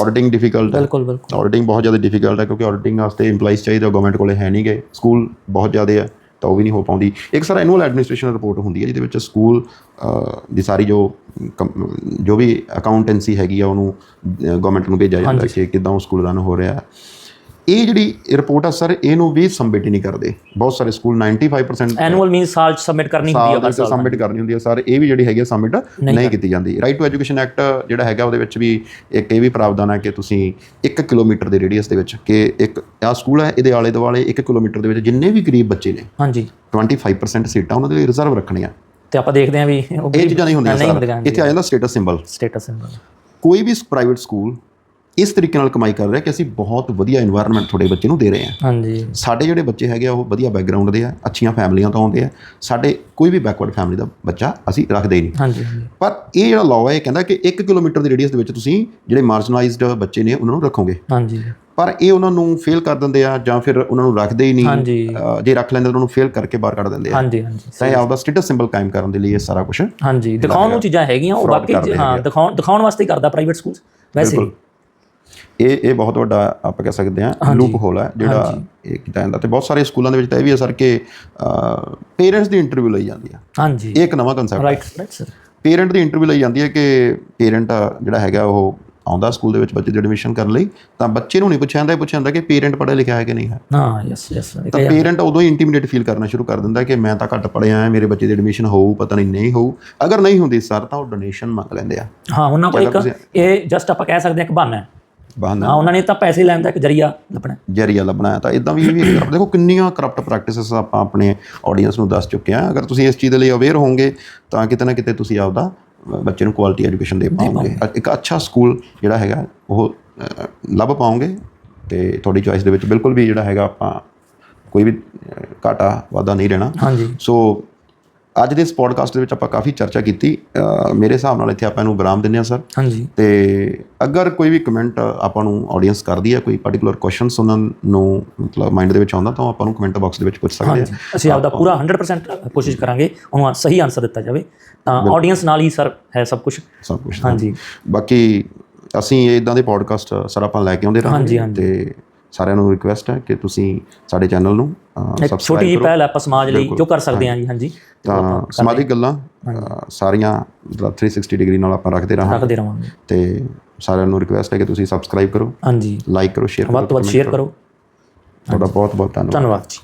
ਆਡਿਟਿੰਗ ਡਿਫਿਕਲਟ ਹੈ। ਬਿਲਕੁਲ ਬਿਲਕੁਲ। ਆਡਿਟਿੰਗ ਬਹੁਤ ਜ਼ਿਆਦਾ ਡਿਫਿਕਲਟ ਹੈ ਕਿਉਂਕਿ ਆਡਿਟਿੰਗ ਵਾਸਤੇ EMPLOYEES ਚਾਹੀਦੇ ਗਵਰਨਮੈਂਟ ਕੋਲੇ ਹੈ ਨਹੀਂ ਗਏ ਸਕੂਲ ਬਹੁਤ ਜ਼ਿਆਦਾ ਹੈ ਤਾਂ ਉਹ ਵੀ ਨਹੀਂ ਹੋ ਪਾਉਂਦੀ। ਇੱਕ ਸਰ ਐਨੂਅਲ ਐਡਮਿਨਿਸਟ੍ਰੇਸ਼ਨ ਰਿਪੋਰਟ ਹੁੰਦੀ ਹੈ ਜਿਹਦੇ ਵਿੱਚ ਸਕੂਲ ਦੀ ਸਾਰੀ ਜੋ ਜੋ ਵੀ ਅਕਾਊਂਟੈਂਸੀ ਹੈਗੀ ਆ ਉਹਨੂੰ ਗਵਰਨਮੈਂਟ ਨੂੰ ਭੇਜਿਆ ਜਾਂਦਾ ਕਿ ਕਿਦਾਂ ਉਹ ਸਕੂਲ ਰਨ ਹੋ ਰਿਹਾ। ਹੈ ਇਹ ਜਿਹੜੀ ਰਿਪੋਰਟ ਆ ਸਰ ਇਹਨੂੰ ਵੀ ਸਬਮਿਟ ਨਹੀਂ ਕਰਦੇ। ਬਹੁਤ ਸਾਰੇ ਸਕੂਲ 95% ਐਨੂਅਲ ਮੀਨ ਸਾਲ ਚ ਸਬਮਿਟ ਕਰਨੀ ਹੁੰਦੀ ਹੈ ਸਾਲ ਸਾਲ ਸਬਮਿਟ ਕਰਨੀ ਹੁੰਦੀ ਹੈ ਸਰ ਇਹ ਵੀ ਜਿਹੜੀ ਹੈਗੀ ਸਬਮਿਟ ਨਹੀਂ ਕੀਤੀ ਜਾਂਦੀ। ਰਾਈਟ ਟੂ ਐਜੂਕੇਸ਼ਨ ਐਕਟ ਜਿਹੜਾ ਹੈਗਾ ਉਹਦੇ ਵਿੱਚ ਵੀ ਇੱਕ ਇਹ ਵੀ ਪ੍ਰਾਵਧਾਨ ਹੈ ਕਿ ਤੁਸੀਂ 1 ਕਿਲੋਮੀਟਰ ਦੇ ਰੇਡੀਅਸ ਦੇ ਵਿੱਚ ਕਿ ਇੱਕ ਆ ਸਕੂਲ ਹੈ ਇਹਦੇ ਆਲੇ ਦੁਆਲੇ 1 ਕਿਲੋਮੀਟਰ ਦੇ ਵਿੱਚ ਜਿੰਨੇ ਵੀ ਗਰੀਬ ਬੱਚੇ ਨੇ ਹਾਂਜੀ। 25% ਸੀਟਾਂ ਉਹਨਾਂ ਦੇ ਲਈ ਰਿਜ਼ਰਵ ਰੱਖਣੀਆਂ। ਤੇ ਆਪਾਂ ਦੇਖਦੇ ਹਾਂ ਵੀ ਇਹ ਚੀਜ਼ਾਂ ਨਹੀਂ ਹੁੰਦੀਆਂ ਸਰ ਇੱਥੇ ਆ ਜਾਂਦਾ ਸਟੇਟਸ ਸਿੰਬਲ ਸਟੇਟਸ ਸਿੰਬਲ ਕੋਈ ਵੀ ਪ੍ਰਾਈਵੇਟ ਸਕੂਲ ਇਸ ਤਰੀਕੇ ਨਾਲ ਕਮਾਈ ਕਰ ਰਿਹਾ ਕਿ ਅਸੀਂ ਬਹੁਤ ਵਧੀਆ এনवायरमेंट ਤੁਹਾਡੇ ਬੱਚੇ ਨੂੰ ਦੇ ਰਹੇ ਹਾਂ। ਹਾਂਜੀ। ਸਾਡੇ ਜਿਹੜੇ ਬੱਚੇ ਹੈਗੇ ਆ ਉਹ ਵਧੀਆ ਬੈਕਗ੍ਰਾਉਂਡ ਦੇ ਆ ਅੱਛੀਆਂ ਫੈਮਲੀਆਂ ਤੋਂ ਆਉਂਦੇ ਆ। ਸਾਡੇ ਕੋਈ ਵੀ ਬੈਕਵਰਡ ਫੈਮਲੀ ਦਾ ਬੱਚਾ ਅਸੀਂ ਰੱਖਦੇ ਨਹੀਂ। ਹਾਂਜੀ ਪਰ ਇਹ ਜਿਹੜਾ ਲਾਅ ਹੈ ਇਹ ਕਹਿੰਦਾ ਕਿ 1 ਕਿਲੋਮੀਟਰ ਦੀ ਰੇਡੀਅਸ ਦੇ ਵਿੱਚ ਤੁਸੀਂ ਜਿਹੜੇ ਮਾਰਜਨਲਾਈਜ਼ਡ ਬੱਚੇ ਨੇ ਉਹਨਾਂ ਨੂੰ ਰੱਖੋਗੇ। ਹਾਂਜੀ। ਪਰ ਇਹ ਉਹਨਾਂ ਨੂੰ ਫੇਲ ਕਰ ਦਿੰਦੇ ਆ ਜਾਂ ਫਿਰ ਉਹਨਾਂ ਨੂੰ ਰੱਖਦੇ ਹੀ ਨਹੀਂ। ਜੇ ਰੱਖ ਲੈਂਦੇ ਉਹਨਾਂ ਨੂੰ ਫੇਲ ਕਰਕੇ ਬਾਹਰ ਕੱਢ ਦਿੰਦੇ ਆ। ਹਾਂਜੀ ਹਾਂਜੀ। ਤਾਂ ਆਪਦਾ ਸਟੇਟਸ ਸਿੰਬਲ ਕਾਇਮ ਕਰਨ ਦੇ ਲਈ ਇਹ ਸਾਰਾ ਕੁਝ ਹਾਂਜੀ। ਦਿਖਾਉਣ ਨੂੰ ਚੀਜ਼ਾਂ ਹੈਗੀਆਂ ਉਹ ਬਾਕੀ ਹਾਂ ਦਿਖਾਉਣ ਦਿਖਾਉਣ ਵਾਸਤੇ ਕਰਦਾ ਪ੍ਰਾਈਵੇਟ ਸਕੂਲ ਵੈਸੇ। ਇਹ ਇਹ ਬਹੁਤ ਵੱਡਾ ਆਪਾਂ ਕਹਿ ਸਕਦੇ ਹਾਂ ਲੂਪ ਹੋਲ ਹੈ ਜਿਹੜਾ ਇਹ ਕੀਤਾ ਜਾਂਦਾ ਤੇ ਬਹੁਤ ਸਾਰੇ ਸਕੂਲਾਂ ਦੇ ਵਿੱਚ ਤਾਂ ਇਹ ਵੀ ਹੈ ਸਰ ਕਿ ਪੇਰੈਂਟਸ ਦੀ ਇੰਟਰਵਿਊ ਲਈ ਜਾਂਦੀ ਆ। ਹਾਂਜੀ। ਇਹ ਇੱਕ ਨਵਾਂ concept right right sir parent ਦੀ ਇੰਟਰਵਿਊ ਲਈ ਜਾਂਦੀ ਹੈ ਕਿ ਪੇਰੈਂਟ ਜਿਹੜਾ ਹੈਗਾ ਉਹ ਆਉਂਦਾ ਸਕੂਲ ਦੇ ਵਿੱਚ ਬੱਚੇ ਦੀ ਐਡਮਿਸ਼ਨ ਕਰਨ ਲਈ ਤਾਂ ਬੱਚੇ ਨੂੰ ਨਹੀਂ ਪੁੱਛਿਆ ਜਾਂਦਾ ਇਹ ਪੁੱਛਿਆ ਜਾਂਦਾ ਕਿ ਪੇਰੈਂਟ ਪੜ੍ਹਿਆ ਲਿਖਿਆ ਹੈ ਕਿ ਨਹੀਂ ਹੈ। ਹਾਂ ਯੈਸ ਯੈਸ ਤਾਂ ਪੇਰੈਂਟ ਉਦੋਂ ਹੀ ਇੰਟੀਮੀਡੇਟ ਫੀਲ ਕਰਨਾ ਸ਼ੁਰੂ ਕਰ ਦਿੰਦਾ ਕਿ ਮੈਂ ਤਾਂ ਘੱਟ ਪੜ੍ਹਿਆ ਹਾਂ ਮੇਰੇ ਬੱਚੇ ਦੀ ਐਡਮਿਸ਼ਨ ਹੋਊ ਪਤਾ ਨਹੀਂ ਨਹੀਂ ਹੋਊ। ਅਗਰ ਨਹੀਂ ਹੁੰਦੀ ਸਰ ਤਾਂ ਉਹ ਡੋਨੇਸ਼ਨ ਮੰਗ ਲੈਂਦੇ ਆ। ਹਾਂ ਉਹਨਾਂ ਕੋਲ ਇੱਕ ਇਹ ਜਸਟ ਆਪਾਂ ਕਹਿ ਸਕਦੇ ਹਾਂ ਕਿ ਬਹਾਨਾ ਹੈ। ਬਹਾਨਾ ਹਾਂ ਉਹਨਾਂ ਨੇ ਤਾਂ ਪੈਸੇ ਲੈਣ ਦਾ ਇੱਕ ਜਰੀਆ ਲੱਭਣਾ। ਜਰੀਆ ਲੱਭਣਾ ਤਾਂ ਇਦਾਂ ਵੀ ਵੀ ਦੇਖੋ ਕਿੰਨੀਆਂ ਕਰਪਟ ਪ੍ਰੈਕਟਿਸਸ ਆਪਾਂ ਆਪਣੇ ਆਡੀਅנס ਨੂੰ ਦੱਸ ਚੁੱਕੇ ਹਾਂ। ਅਗਰ ਤੁਸੀਂ ਇਸ ਚੀਜ਼ ਦੇ ਲਈ ਅਵੇਅਰ ਹੋਵੋਗੇ ਤਾਂ ਕਿਤੇ ਨਾ ਕਿਤੇ ਤੁਸੀਂ ਆਪਦਾ ਬੱਚੇ ਨੂੰ ਕੁਆਲਿਟੀ ਐਜੂਕੇਸ਼ਨ ਦੇ ਪਾਓਗੇ। ਇੱਕ ਅੱਛਾ ਸਕੂਲ ਜਿਹੜਾ ਹੈਗਾ ਉਹ ਲੱਭ ਪਾਓਗੇ ਤੇ ਤੁਹਾਡੀ ਚੋਇਸ ਦੇ ਵਿੱਚ ਬਿਲਕੁਲ ਵੀ ਜਿਹੜਾ ਹੈਗਾ ਆਪਾਂ ਕੋਈ ਵੀ ਘਾਟਾ ਵਾਧਾ ਨਹੀਂ ਰਹਿਣਾ। ਹਾਂਜੀ। ਸੋ ਅੱਜ ਦੇ ਇਸ ਪੋਡਕਾਸਟ ਦੇ ਵਿੱਚ ਆਪਾਂ ਕਾਫੀ ਚਰਚਾ ਕੀਤੀ। ਮੇਰੇ ਹਿਸਾਬ ਨਾਲ ਇੱਥੇ ਆਪਾਂ ਇਹਨੂੰ ਵਿਰਾਮ ਦਿੰਨੇ ਆ ਸਰ ਹਾਂਜੀ। ਤੇ ਅਗਰ ਕੋਈ ਵੀ ਕਮੈਂਟ ਆਪਾਂ ਨੂੰ ਆਡੀਅੰਸ ਕਰਦੀ ਹੈ ਕੋਈ ਪਾਰਟਿਕੂਲਰ ਕੁਐਸਚਨ ਸੁਣਨ ਨੂੰ ਮਤਲਬ ਮਾਈਂਡ ਦੇ ਵਿੱਚ ਆਉਂਦਾ ਤਾਂ ਆਪਾਂ ਨੂੰ ਕਮੈਂਟ ਬਾਕਸ ਦੇ ਵਿੱਚ ਪੁੱਛ ਸਕਦੇ ਆ। ਅਸੀਂ ਆਪਦਾ ਪੂਰਾ 100% ਕੋਸ਼ਿਸ਼ ਕਰਾਂਗੇ ਉਹਨੂੰ ਸਹੀ ਆਨਸਰ ਦਿੱਤਾ ਜਾਵੇ। ਤਾਂ ਆਡੀਅੰਸ ਨਾਲ ਹੀ ਸਰ ਹੈ ਸਭ ਕੁਝ ਸਭ ਕੁਝ ਹਾਂਜੀ। ਬਾਕੀ ਅਸੀਂ ਇਦਾਂ ਦੇ ਪੋਡਕਾਸਟ ਸਰ ਆਪਾਂ ਲੈ ਕੇ ਆਉਂਦੇ ਰਹਾਂਗੇ। ਤੇ ਸਾਰਿਆਂ ਨੂੰ ਰਿਕੁਐਸਟ ਹੈ ਕਿ ਤੁਸੀਂ ਸਾਡੇ ਚੈਨਲ ਨੂੰ ਇੱਕ ਛੋਟੀ ਜਿਹੀ ਪਹਿਲ ਆਪਾਂ ਸਮਾਜ ਲਈ ਜੋ ਕਰ ਸਕਦੇ ਹਾਂ। ਜੀ ਹਾਂਜੀ। ਤਾਂ ਸਮਾਜਿਕ ਗੱਲਾਂ ਸਾਰੀਆਂ ਮਤਲਬ 360 ਡਿਗਰੀ ਨਾਲ ਆਪਾਂ ਰੱਖਦੇ ਰਹਾਂਗੇ। ਰੱਖਦੇ ਰਵਾਂਗੇ ਤੇ ਸਾਰਿਆਂ ਨੂੰ ਰਿਕੁਐਸਟ ਹੈ ਕਿ ਤੁਸੀਂ ਸਬਸਕ੍ਰਾਈਬ ਕਰੋ। ਹਾਂਜੀ। ਲਾਈਕ ਕਰੋ ਸ਼ੇਅਰ ਵੱਧ ਕਰੋ ਤੋਂ ਵੱਧ ਸ਼ੇਅਰ ਕਰੋ। ਤੁਹਾਡਾ ਬਹੁਤ ਬਹੁਤ ਧੰਨਵਾਦ ਧੰਨਵਾਦ। ਜੀ।